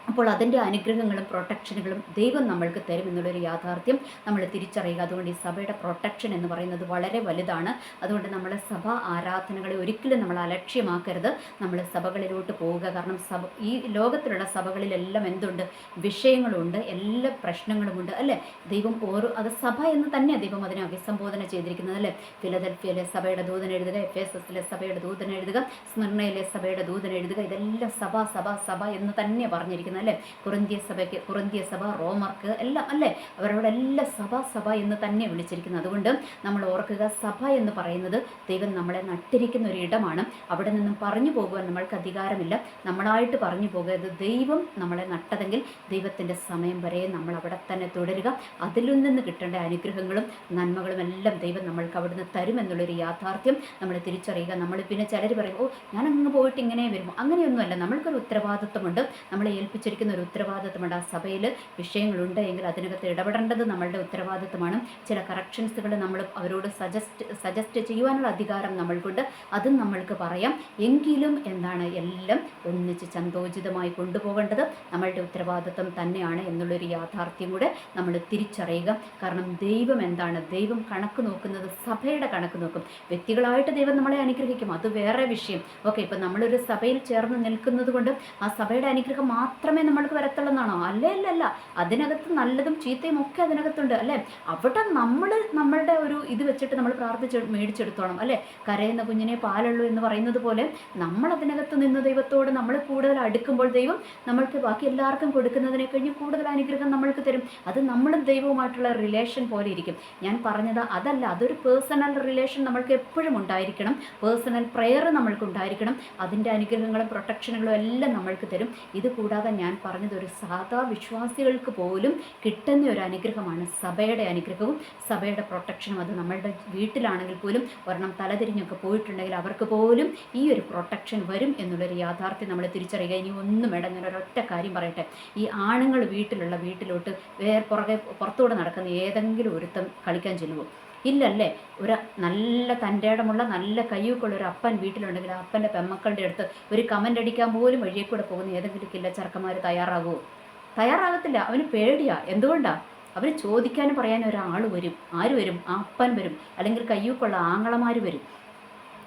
അപ്പോൾ അതിന്റെ അനുഗ്രഹങ്ങളും പ്രൊട്ടക്ഷനുകളും ദൈവം നമ്മൾക്ക് തരും എന്നുള്ളൊരു യാഥാർത്ഥ്യം നമ്മൾ തിരിച്ചറിയുക. അതുകൊണ്ട് ഈ സഭയുടെ പ്രൊട്ടക്ഷൻ എന്ന് പറയുന്നത് വളരെ വലുതാണ്. അതുകൊണ്ട് നമ്മൾ സഭ ആരാധനകളെ ഒരിക്കലും നമ്മൾ അലക്ഷ്യമാക്കരുത്. നമ്മൾ സഭകളിലോട്ട് പോവുക. കാരണം സഭ ഈ ലോകത്തിലുള്ള സഭകളിലെല്ലാം എന്തുണ്ട്? വിഷയങ്ങളുണ്ട്. എല്ലാ പ്രശ്നങ്ങളുമുണ്ട്. അല്ലേ? ദൈവം ഓരോ അത് സഭ എന്ന് തന്നെ ദൈവം അതിനെ അഭിസംബോധന ചെയ്തിരിക്കുന്നത് അല്ലേ? ഫിലദൽഫിയയിലെ സഭയുടെ ദൂതൻ എഴുതുക എഫ് എസ് എസിലെ സഭയുടെ ദൂതൻ എഴുതുക സ്മരണയിലെ സഭയുടെ ദൂതൻ എഴുതുക. ഇതെല്ലാം സഭ സഭ സഭ എന്ന് തന്നെ പറഞ്ഞിരിക്കുന്നത്. വിളിച്ചിരിക്കുന്നത് അല്ലേ? കുറന്തിയ സഭയ്ക്ക് കുറന്തിയ സഭ റോമർക്ക് എല്ലാം അല്ലേ? അവരോട് എല്ലാ സഭ സഭ എന്ന് തന്നെ വിളിച്ചിരിക്കുന്നത് അതുകൊണ്ട് നമ്മൾ ഓർക്കുക സഭ എന്ന് പറയുന്നത് ദൈവം നമ്മളെ നട്ടിരിക്കുന്ന ഒരു ഇടമാണ്. അവിടെ നിന്നും പറഞ്ഞു പോകുവാൻ നമ്മൾക്ക് അധികാരമില്ല. നമ്മളായിട്ട് പറഞ്ഞു പോകരുത്. ദൈവം നമ്മളെ നട്ടതെങ്കിൽ ദൈവത്തിന്റെ സമയം വരെ നമ്മൾ അവിടെ തന്നെ തുടരുക. അതിൽ നിന്ന് കിട്ടേണ്ട അനുഗ്രഹങ്ങളും നന്മകളും എല്ലാം ദൈവം നമ്മൾക്ക് അവിടുന്ന് തരുമെന്നുള്ളൊരു യാഥാർത്ഥ്യം നമ്മൾ തിരിച്ചറിയുക. നമ്മൾ പിന്നെ ചിലർ പറയും ഓ ഞാൻ അങ്ങ് പോയിട്ട് ഇങ്ങനെ വരും അങ്ങനെയൊന്നുമല്ല. നമ്മൾക്കൊരു ഉത്തരവാദിത്വമുണ്ട്. നമ്മളെ ഏൽപ്പിച്ചിരിക്കുന്ന ഒരു ഉത്തരവാദിത്വമുണ്ട് ആ സഭയിൽ വിഷയങ്ങളുണ്ട് എങ്കിൽ അതിനകത്ത് ഇടപെടേണ്ടത് നമ്മളുടെ ഉത്തരവാദിത്വമാണ്. ചില കറക്ഷൻസുകൾ നമ്മൾ അവരോട് സജസ്റ്റ് സജസ്റ്റ് ചെയ്യുവാനുള്ള അധികാരം നമ്മൾക്കുണ്ട്. അതും നമ്മൾക്ക് പറയാം. എങ്കിലും എന്താണ് എല്ലാം ഒന്നിച്ച് ചന്തോചിതമായി കൊണ്ടുപോകേണ്ടത്? നമ്മളുടെ ഉത്തരവാദിത്വം തന്നെയാണ് എന്നുള്ളൊരു യാഥാർത്ഥ്യം കൂടെ നമ്മൾ തിരിച്ചറിയുക. കാരണം ദൈവം എന്താണ്? ദൈവം കണക്ക് നോക്കുന്നത് സഭയുടെ കണക്ക് നോക്കും. വ്യക്തികളായിട്ട് ദൈവം നമ്മളെ അനുഗ്രഹിക്കും. അത് വേറെ വിഷയം. ഓക്കെ ഇപ്പം നമ്മളൊരു സഭയിൽ ചേർന്ന് നിൽക്കുന്നത് കൊണ്ട് ആ സഭയുടെ അനുഗ്രഹം മാത്രമേ നമ്മൾക്ക് വരത്തുള്ളെന്നാണോ? അല്ലേ അല്ല അല്ല. അതിനകത്ത് നല്ലതും ചീത്തയും ഒക്കെ അതിനകത്തുണ്ട് അല്ലേ? അവിടെ നമ്മൾ നമ്മളുടെ ഒരു ഇത് വെച്ചിട്ട് നമ്മൾ പ്രാർത്ഥിച്ച് മേടിച്ചെടുത്തോണം അല്ലേ? കരയുന്ന കുഞ്ഞിനെ പാലുള്ളൂ എന്ന് പറയുന്നത് പോലെ നമ്മൾ അതിനകത്ത് നിന്ന് ദൈവത്തോട് നമ്മൾ കൂടുതൽ അടുക്കുമ്പോൾ ദൈവം നമ്മൾക്ക് ബാക്കി എല്ലാവർക്കും കൊടുക്കുന്നതിനെ കഴിഞ്ഞ് കൂടുതൽ അനുഗ്രഹം നമ്മൾക്ക് തരും. അത് നമ്മളും ദൈവവുമായിട്ടുള്ള റിലേഷൻ പോലെ ഇരിക്കും. ഞാൻ പറഞ്ഞത് അതല്ല അതൊരു പേഴ്സണൽ റിലേഷൻ നമ്മൾക്ക് എപ്പോഴും ഉണ്ടായിരിക്കണം. പേഴ്സണൽ പ്രെയർ നമ്മൾക്ക് ഉണ്ടായിരിക്കണം. അതിന്റെ അനുഗ്രഹങ്ങളും പ്രൊട്ടക്ഷനുകളും എല്ലാം നമ്മൾക്ക് തരും. ഇത് കൂടാതെ ഞാൻ പറഞ്ഞത് ഒരു സാധാ വിശ്വാസികൾക്ക് പോലും കിട്ടുന്ന ഒരു അനുഗ്രഹമാണ് സഭയുടെ അനുഗ്രഹവും സഭയുടെ പ്രൊട്ടക്ഷനും. അത് നമ്മളുടെ വീട്ടിലാണെങ്കിൽ പോലും ഒരെണ്ണം തലതിരിഞ്ഞൊക്കെ പോയിട്ടുണ്ടെങ്കിൽ അവർക്ക് പോലും ഈ ഒരു പ്രൊട്ടക്ഷൻ വരും എന്നുള്ളൊരു യാഥാർത്ഥ്യം നമ്മൾ തിരിച്ചറിയുക. ഇനി ഒന്നും വേണ്ട ഞാൻ ഒരൊറ്റ കാര്യം പറയട്ടെ. ഈ ആണുങ്ങൾ വീട്ടിലുള്ള വീട്ടിലോട്ട് വേറെ പുറകെ പുറത്തുകൂടെ നടക്കുന്ന ഏതെങ്കിലും ഒരുത്തം കളിക്കാൻ ചെല്ലുമോ ഇല്ലല്ലേ? ഒരു നല്ല തന്റെ ഇടമുള്ള നല്ല കയ്യൂക്കുള്ള ഒരു അപ്പൻ വീട്ടിലുണ്ടെങ്കിൽ ആ അപ്പന്റെ പെമ്മക്കളുടെ അടുത്ത് ഒരു കമന്റ് അടിക്കാൻ പോലും വഴിയെ കൂടെ പോകുന്ന ഏതെങ്കിലും കില്ല ചെറുക്കന്മാർ തയ്യാറാകുമോ തയ്യാറാകത്തില്ല. അവന് പേടിയാ. എന്തുകൊണ്ടാ? അവർ ചോദിക്കാനും പറയാനും ഒരാൾ വരും. ആര് വരും? ആ അപ്പൻ വരും. അല്ലെങ്കിൽ കയ്യൂക്കുള്ള ആങ്ങളമാർ വരും.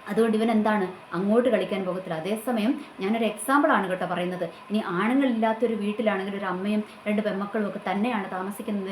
അതുകൊണ്ട് ഇവൻ എന്താണ്? അങ്ങോട്ട് കളിക്കാൻ പോകത്തില്ല. അതേസമയം ഞാനൊരു എക്സാമ്പിളാണ് കേട്ടോ പറയുന്നത്. ഇനി ആണുങ്ങളില്ലാത്തൊരു വീട്ടിലാണെങ്കിൽ ഒരു അമ്മയും രണ്ട് പെമ്മക്കളും ഒക്കെ തന്നെയാണ് താമസിക്കുന്നത്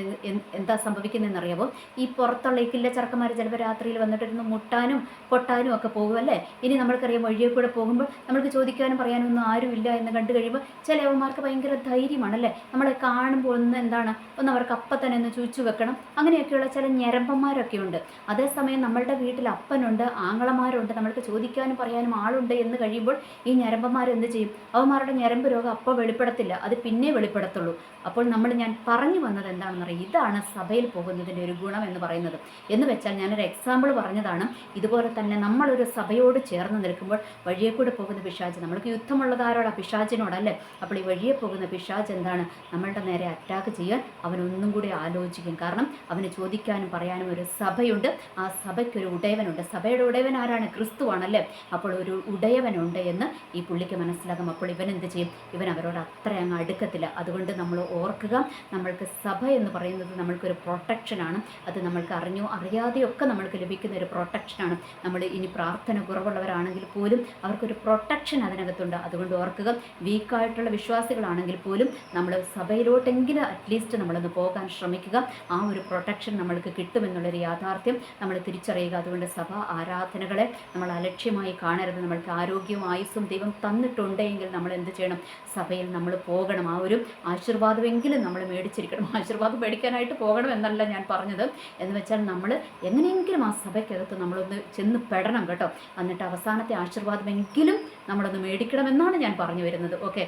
എന്താ സംഭവിക്കുന്നതെന്ന് അറിയാവോ? ഈ പുറത്തുള്ള ഈ കില്ല ചെറുക്കന്മാർ ചിലപ്പോൾ രാത്രിയിൽ വന്നിട്ടിരുന്ന് മുട്ടാനും പൊട്ടാനും ഒക്കെ പോകും അല്ലേ? ഇനി നമ്മൾക്കറിയാം വഴിയെ കൂടെ പോകുമ്പോൾ നമ്മൾക്ക് ചോദിക്കാനും പറയാനും ഒന്നും ആരുമില്ല എന്ന് കണ്ടു കഴിയുമ്പോൾ ചില അവന്മാർക്ക് ഭയങ്കര ധൈര്യമാണല്ലേ നമ്മളെ കാണുമ്പോൾ ഒന്ന് എന്താണ്? ഒന്ന് അവർക്ക് അപ്പം തന്നെ ഒന്ന് ചൂച്ചു വെക്കണം. അങ്ങനെയൊക്കെയുള്ള ചില ഞരമ്പന്മാരൊക്കെ ഉണ്ട്. അതേസമയം നമ്മളുടെ വീട്ടിൽ അപ്പനുണ്ട് ആങ്ങളമാരുണ്ട് നമ്മൾക്ക് ചോദിക്കാനും പറയാനും ആളുണ്ട് എന്ന് കഴിയുമ്പോൾ ഈ ഞരമ്പന്മാർ എന്ത് ചെയ്യും? അവന്മാരുടെ ഞരമ്പ് രോഗം അപ്പോൾ വെളിപ്പെടത്തില്ല. അത് പിന്നെ വെളിപ്പെടത്തുള്ളൂ. അപ്പോൾ നമ്മൾ ഞാൻ പറഞ്ഞു വന്നത് എന്താണെന്ന് പറയുക ഇതാണ് സഭയിൽ പോകുന്നതിന്റെ ഒരു ഗുണം എന്ന് പറയുന്നത്. എന്ന് വെച്ചാൽ ഞാനൊരു എക്സാമ്പിൾ പറഞ്ഞതാണ്. ഇതുപോലെ തന്നെ നമ്മളൊരു സഭയോട് ചേർന്ന് നിൽക്കുമ്പോൾ വഴിയെ കൂടെ പോകുന്ന പിശാജ് നമ്മൾക്ക് യുദ്ധമുള്ളതാരോട് ആ പിശാചിനോടല്ലേ? അപ്പോൾ ഈ വഴിയെ പോകുന്ന പിശാജ് എന്താണ്? നമ്മളുടെ നേരെ അറ്റാക്ക് ചെയ്യാൻ അവനൊന്നും കൂടി ആലോചിക്കും. കാരണം അവന് ചോദിക്കാനും പറയാനും ഒരു സഭയുണ്ട്. ആ സഭയ്ക്കൊരു ഉടയവനുണ്ട്. സഭയുടെ ഉടയവൻ ആരാണ്? ക്രിസ്തുവാണല്ലേ അപ്പോൾ ഒരു ഉടയവനുണ്ട് എന്ന് ഈ പുള്ളിക്ക് മനസ്സിലാകും. അപ്പോൾ ഇവൻ എന്ത് ചെയ്യും? ഇവൻ അവരോട് അത്ര അങ്ങ് അടുക്കത്തില്ല. അതുകൊണ്ട് നമ്മൾ ഓർക്കുക നമ്മൾക്ക് സഭ എന്ന് പറയുന്നത് നമ്മൾക്കൊരു പ്രൊട്ടക്ഷനാണ് അത് നമ്മൾക്ക് അറിഞ്ഞോ അറിയാതെയോ ഒക്കെ നമ്മൾക്ക് ലഭിക്കുന്ന ഒരു പ്രൊട്ടക്ഷനാണ് നമ്മൾ ഇനി പ്രാർത്ഥന കുറവുള്ളവരാണെങ്കിൽ പോലും അവർക്കൊരു പ്രൊട്ടക്ഷൻ അതിനകത്തുണ്ട്. അതുകൊണ്ട് ഓർക്കുക വീക്കായിട്ടുള്ള വിശ്വാസികളാണെങ്കിൽ പോലും നമ്മൾ സഭയിലോട്ടെങ്കിലും അറ്റ്ലീസ്റ്റ് നമ്മളൊന്ന് പോകാൻ ശ്രമിക്കുക. ആ ഒരു പ്രൊട്ടക്ഷൻ നമ്മൾക്ക് കിട്ടുമെന്നുള്ളൊരു യാഥാർത്ഥ്യം നമ്മൾ തിരിച്ചറിയുക. അതുകൊണ്ട് സഭ ആരാധനകളെ നമ്മൾ അലക്ഷ്യമായി കാണരുത്. നമ്മൾക്ക് ആരോഗ്യവും ആയുസ്സും ദൈവം തന്നിട്ടുണ്ടെങ്കിൽ നമ്മൾ എന്ത് ചെയ്യണം? സഭയിൽ നമ്മൾ പോകണം. ആ ഒരു ആശീർവാദമെങ്കിലും നമ്മൾ മേടിച്ചിരിക്കണം. ആശീർവാദം മേടിക്കാനായിട്ട് പോകണം എന്നല്ല ഞാൻ പറഞ്ഞത്. എന്ന് വെച്ചാൽ നമ്മൾ എങ്ങനെയെങ്കിലും ആ സഭയ്ക്കകത്ത് നമ്മളൊന്ന് ചെന്ന് പെടണം കേട്ടോ. എന്നിട്ട് അവസാനത്തെ ആശീർവാദമെങ്കിലും നമ്മളൊന്ന് മേടിക്കണമെന്നാണ് ഞാൻ പറഞ്ഞു വരുന്നത്. ഓക്കെ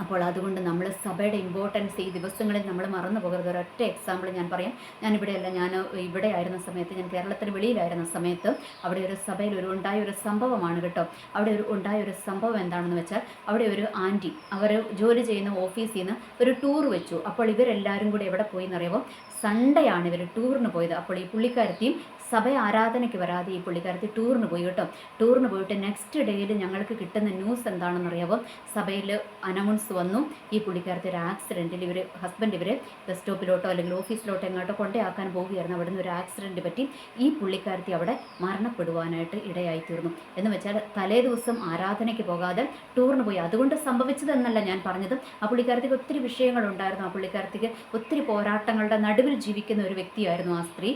അപ്പോൾ അതുകൊണ്ട് നമ്മൾ സഭയുടെ ഇമ്പോർട്ടൻസ് ഈ ദിവസങ്ങളിൽ നമ്മൾ മറന്നു പോകരുത്. ഒരൊറ്റ എക്സാമ്പിൾ ഞാൻ പറയാം. ഞാനിവിടെയല്ല ഞാൻ ഇവിടെ ആയിരുന്ന സമയത്ത് ഞാൻ കേരളത്തിന് വെളിയിലായിരുന്ന സമയത്ത് അവിടെ ഒരു സഭയിൽ ഒരു ഉണ്ടായ ഒരു സംഭവമാണ് കേട്ടോ. അവിടെ ഒരു ഉണ്ടായ ഒരു സംഭവം എന്താണെന്ന് വെച്ചാൽ അവിടെ ഒരു ആന്റി അവർ ജോലി ചെയ്യുന്ന ഓഫീസിൽ നിന്ന് ഒരു ടൂർ വെച്ചു. അപ്പോൾ ഇവരെല്ലാവരും കൂടി എവിടെ പോയി എന്നറിയുമ്പോൾ സൺഡേ ആണ് ഇവർ ടൂറിന് പോയത്. അപ്പോൾ ഈ പുള്ളിക്കാരത്തിയും സഭ ആരാധനയ്ക്ക് വരാതെ ഈ പുള്ളിക്കാരത്തി ടൂറിന് പോയി കേട്ടോ. ടൂറിന് പോയിട്ട് നെക്സ്റ്റ് ഡേയിൽ ഞങ്ങൾക്ക് കിട്ടുന്ന ന്യൂസ് എന്താണെന്ന് അറിയാമോ സഭയിൽ അനൗൺസ് വന്നു. ഈ പുള്ളിക്കാരത്തെ ഒരു ആക്സിഡന്റിൽ ഇവർ ഹസ്ബൻഡ് ഇവർ ബസ് സ്റ്റോപ്പിലോട്ടോ അല്ലെങ്കിൽ ഓഫീസിലോട്ടോ എങ്ങോട്ടോ കൊണ്ടേയാക്കാൻ പോവുകയായിരുന്നു. അവിടെ ഒരു ആക്സിഡന്റ് പറ്റി. ഈ പുള്ളിക്കാരത്തി അവിടെ മരണപ്പെടുവാനായിട്ട് ഇടയായി തീർന്നു എന്ന് വെച്ചാൽ തലേ ദിവസം ആരാധനയ്ക്ക് പോകാതെ ടൂറിന് പോയി. അതുകൊണ്ട് സംഭവിച്ചതെന്നല്ല ഞാൻ പറഞ്ഞത്. ആ പുള്ളിക്കാരത്തിക്ക് ഒത്തിരി വിഷയങ്ങളുണ്ടായിരുന്നു. ആ പുള്ളിക്കാരത്തിക്ക് ഒത്തിരി പോരാട്ടങ്ങളുടെ നടുവിൽ ജീവിക്കുന്ന ഒരു വ്യക്തിയായിരുന്നു ആ സ്ത്രീ.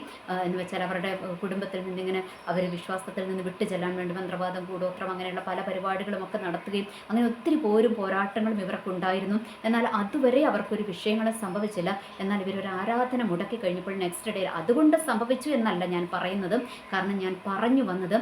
എന്ന് വെച്ചാൽ അവരുടെ കുടുംബത്തിൽ നിന്നിങ്ങനെ അവർ വിശ്വാസത്തിൽ നിന്ന് വിട്ടു ചെല്ലാൻ വേണ്ടി മന്ത്രവാദം കൂടോത്രം അങ്ങനെയുള്ള പല പരിപാടികളും ഒക്കെ നടത്തുകയും അങ്ങനെ ഒത്തിരി പോരും പോരാട്ടങ്ങളും ഇവർക്കുണ്ടായിരുന്നു എന്നാൽ അതുവരെ അവർക്കൊരു വിഷയങ്ങളെ സംഭവിച്ചില്ല. എന്നാൽ ഇവരൊരു ആരാധന മുടക്കി കഴിഞ്ഞപ്പോൾ നെക്സ്റ്റ് ഡേ അതുകൊണ്ട് സംഭവിച്ചു എന്നല്ല ഞാൻ പറയുന്നത്. കാരണം ഞാൻ പറഞ്ഞു വന്നത്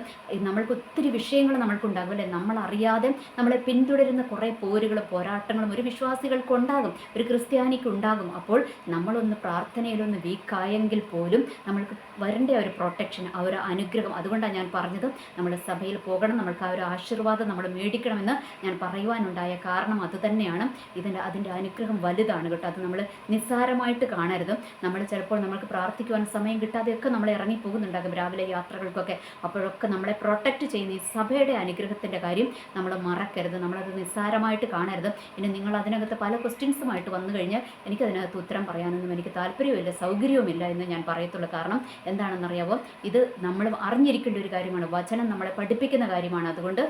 നമ്മൾക്ക് ഒത്തിരി വിഷയങ്ങൾ നമ്മൾക്കുണ്ടാകും അല്ലേ? നമ്മളറിയാതെ നമ്മളെ പിന്തുടരുന്ന കുറേ പോരുകളും പോരാട്ടങ്ങളും ഒരു വിശ്വാസികൾക്കുണ്ടാകും ഒരു ക്രിസ്ത്യാനിക്ക് ഉണ്ടാകും. അപ്പോൾ നമ്മളൊന്ന് പ്രാർത്ഥനയിലൊന്ന് വീക്കായെങ്കിൽ പോലും നമ്മൾക്ക് വരേണ്ട ഒരു പ്രൊട്ടക്ഷൻ ആ ഒരു അനുഗ്രഹം അതുകൊണ്ടാണ് ഞാൻ പറഞ്ഞത്. നമ്മൾ സഭയിൽ പോകണം നമ്മൾക്ക് ആ ഒരു ആശീർവാദം നമ്മൾ മേടിക്കണമെന്ന് ഞാൻ പറയുവാനുണ്ടായ കാരണം അതുതന്നെയാണ് ഇതിന്റെ അതിന്റെ അനുഗ്രഹം വലുതാണ് കേട്ടോ. അത് നമ്മൾ നിസ്സാരമായിട്ട് കാണരുത്. നമ്മൾ ചിലപ്പോൾ നമ്മൾക്ക് പ്രാർത്ഥിക്കുവാൻ സമയം കിട്ടാതെയൊക്കെ നമ്മൾ ഇറങ്ങി പോകുന്നുണ്ടാകും രാവിലെ യാത്രകൾക്കൊക്കെ. അപ്പോഴൊക്കെ നമ്മളെ പ്രൊട്ടക്റ്റ് ചെയ്യുന്ന ഈ സഭയുടെ അനുഗ്രഹത്തിന്റെ കാര്യം നമ്മൾ മറക്കരുത്. നമ്മളത് നിസ്സാരമായിട്ട് കാണരുത്. ഇനി നിങ്ങൾ അതിനകത്ത് പല ക്വസ്റ്റ്യൻസുമായിട്ട് വന്നു കഴിഞ്ഞാൽ എനിക്കതിനകത്ത് ഉത്തരം പറയാനൊന്നും എനിക്ക് താല്പര്യമില്ല സൗകര്യവുമില്ല എന്ന് ഞാൻ പറയത്തുള്ളൂ. കാരണം എന്താണെന്നറിയാവോ? ഇത് നമ്മൾ അറിഞ്ഞിരിക്കേണ്ട ഒരു കാര്യമാണ്. വചനം നമ്മളെ പഠിപ്പിക്കുന്ന കാര്യമാണ്. അതുകൊണ്ട്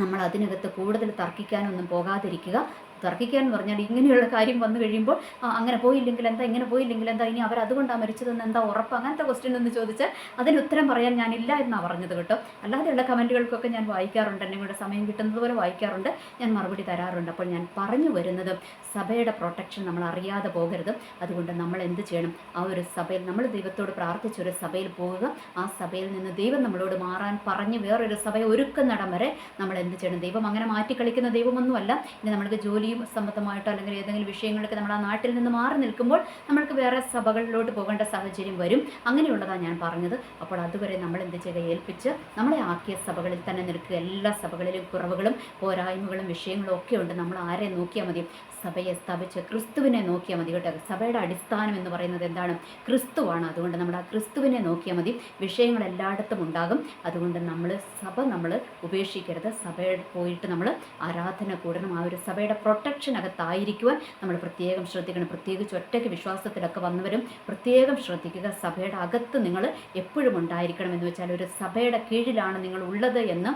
നമ്മൾ അതിനകത്ത് കൂടുതൽ തർക്കിക്കാനൊന്നും പോകാതിരിക്കുക. തർക്കിക്കാൻ പറഞ്ഞാൽ ഇങ്ങനെയുള്ള കാര്യം വന്നു കഴിയുമ്പോൾ അങ്ങനെ പോയില്ലെങ്കിൽ എന്താ ഇങ്ങനെ പോയില്ലെങ്കിൽ എന്താ ഇനി അവർ അതുകൊണ്ടാണ് മരിച്ചതെന്ന് എന്താ ഉറപ്പ്? അങ്ങനത്തെ ക്വസ്റ്റ്യൻ ഒന്ന് ചോദിച്ചാൽ അതിന് ഉത്തരം പറയാൻ ഞാനില്ല എന്നാണ് പറഞ്ഞത് കേട്ടോ. അല്ലാതെയുള്ള കമന്റുകൾക്കൊക്കെ ഞാൻ വായിക്കാറുണ്ട്. എന്നെ കൂടെ സമയം കിട്ടുന്നത് പോലെ വായിക്കാറുണ്ട്. ഞാൻ മറുപടി തരാറുണ്ട്. അപ്പോൾ ഞാൻ പറഞ്ഞു വരുന്നത് സഭയുടെ പ്രൊട്ടക്ഷൻ നമ്മൾ അറിയാതെ പോകരുത്. അതുകൊണ്ട് നമ്മൾ എന്ത് ചെയ്യണം? ആ ഒരു സഭയിൽ നമ്മൾ ദൈവത്തോട് പ്രാർത്ഥിച്ച ഒരു സഭയിൽ പോവുക. ആ സഭയിൽ നിന്ന് ദൈവം നമ്മളോട് മാറാൻ പറഞ്ഞ് വേറൊരു സഭയെ ഒരുക്കുന്നിടം വരെ നമ്മൾ എന്ത് ചെയ്യണം? ദൈവം അങ്ങനെ മാറ്റി കളിക്കുന്ന ദൈവമൊന്നുമല്ല. ഇനി നമ്മൾക്ക് ജോലി ജോലിയും സംബന്ധമായിട്ടോ അല്ലെങ്കിൽ ഏതെങ്കിലും വിഷയങ്ങളൊക്കെ നമ്മൾ ആ നാട്ടിൽ നിന്ന് മാറി നിൽക്കുമ്പോൾ നമ്മൾക്ക് വേറെ സഭകളിലോട്ട് പോകേണ്ട സാഹചര്യം വരും. അങ്ങനെയുള്ളതാണ് ഞാൻ പറഞ്ഞത്. അപ്പോൾ അതുവരെ നമ്മൾ എന്ത് ചെയ്യുക ഏൽപ്പിച്ച് നമ്മളെ ആക്കിയ സഭകളിൽ തന്നെ നിൽക്കുക. എല്ലാ സഭകളിലും കുറവുകളും പോരായ്മകളും വിഷയങ്ങളും ഒക്കെ ഉണ്ട്. നമ്മൾ ആരെ നോക്കിയാൽ മതി? സഭയെ സ്ഥാപിച്ച് ക്രിസ്തുവിനെ നോക്കിയാൽ മതി കേട്ടോ. സഭയുടെ അടിസ്ഥാനം എന്ന് പറയുന്നത് എന്താണ്? ക്രിസ്തുവാണ്. അതുകൊണ്ട് നമ്മൾ ആ ക്രിസ്തുവിനെ നോക്കിയാൽ മതി. വിഷയങ്ങൾ എല്ലായിടത്തും ഉണ്ടാകും. അതുകൊണ്ട് നമ്മൾ സഭ നമ്മൾ ഉപേക്ഷിക്കരുത്. സഭയിൽ പോയിട്ട് നമ്മൾ ആരാധന കൂടണം. ആ ഒരു സഭയുടെ പ്രൊട്ടക്ഷനകത്തായിരിക്കുവാൻ നമ്മൾ പ്രത്യേകം ശ്രദ്ധിക്കണം. പ്രത്യേകിച്ച് ഒറ്റയ്ക്ക് വിശ്വാസത്തിലൊക്കെ വന്നവരും പ്രത്യേകം ശ്രദ്ധിക്കുക. സഭയുടെ അകത്ത് നിങ്ങൾ എപ്പോഴും ഉണ്ടായിരിക്കണം എന്ന് വെച്ചാൽ ഒരു സഭയുടെ കീഴിലാണ് നിങ്ങൾ ഉള്ളത് എന്ന്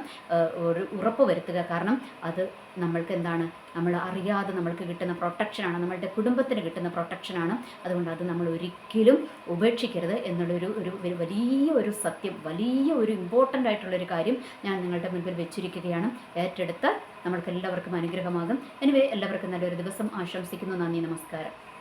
ഒരു ഉറപ്പ് വരുത്തുക. കാരണം അത് നമ്മൾക്ക് എന്താണ് നമ്മൾ അറിയാതെ നമ്മൾക്ക് കിട്ടുന്ന പ്രൊട്ടക്ഷനാണ് നമ്മളുടെ കുടുംബത്തിന് കിട്ടുന്ന പ്രൊട്ടക്ഷനാണ് അതുകൊണ്ട് അത് നമ്മൾ ഒരിക്കലും ഉപേക്ഷിക്കരുത് എന്നുള്ളൊരു ഒരു വലിയ ഒരു സത്യം വലിയ ഒരു ഇമ്പോർട്ടന്റ് ആയിട്ടുള്ളൊരു കാര്യം ഞാൻ നിങ്ങളുടെ മുൻപിൽ വെച്ചിരിക്കുകയാണ്. ഏറ്റെടുത്ത് നമ്മൾക്ക് എല്ലാവർക്കും അനുഗ്രഹമാകും. എനിവേ എല്ലാവർക്കും നല്ലൊരു ദിവസം ആശംസിക്കുന്നു. നന്ദി നമസ്കാരം.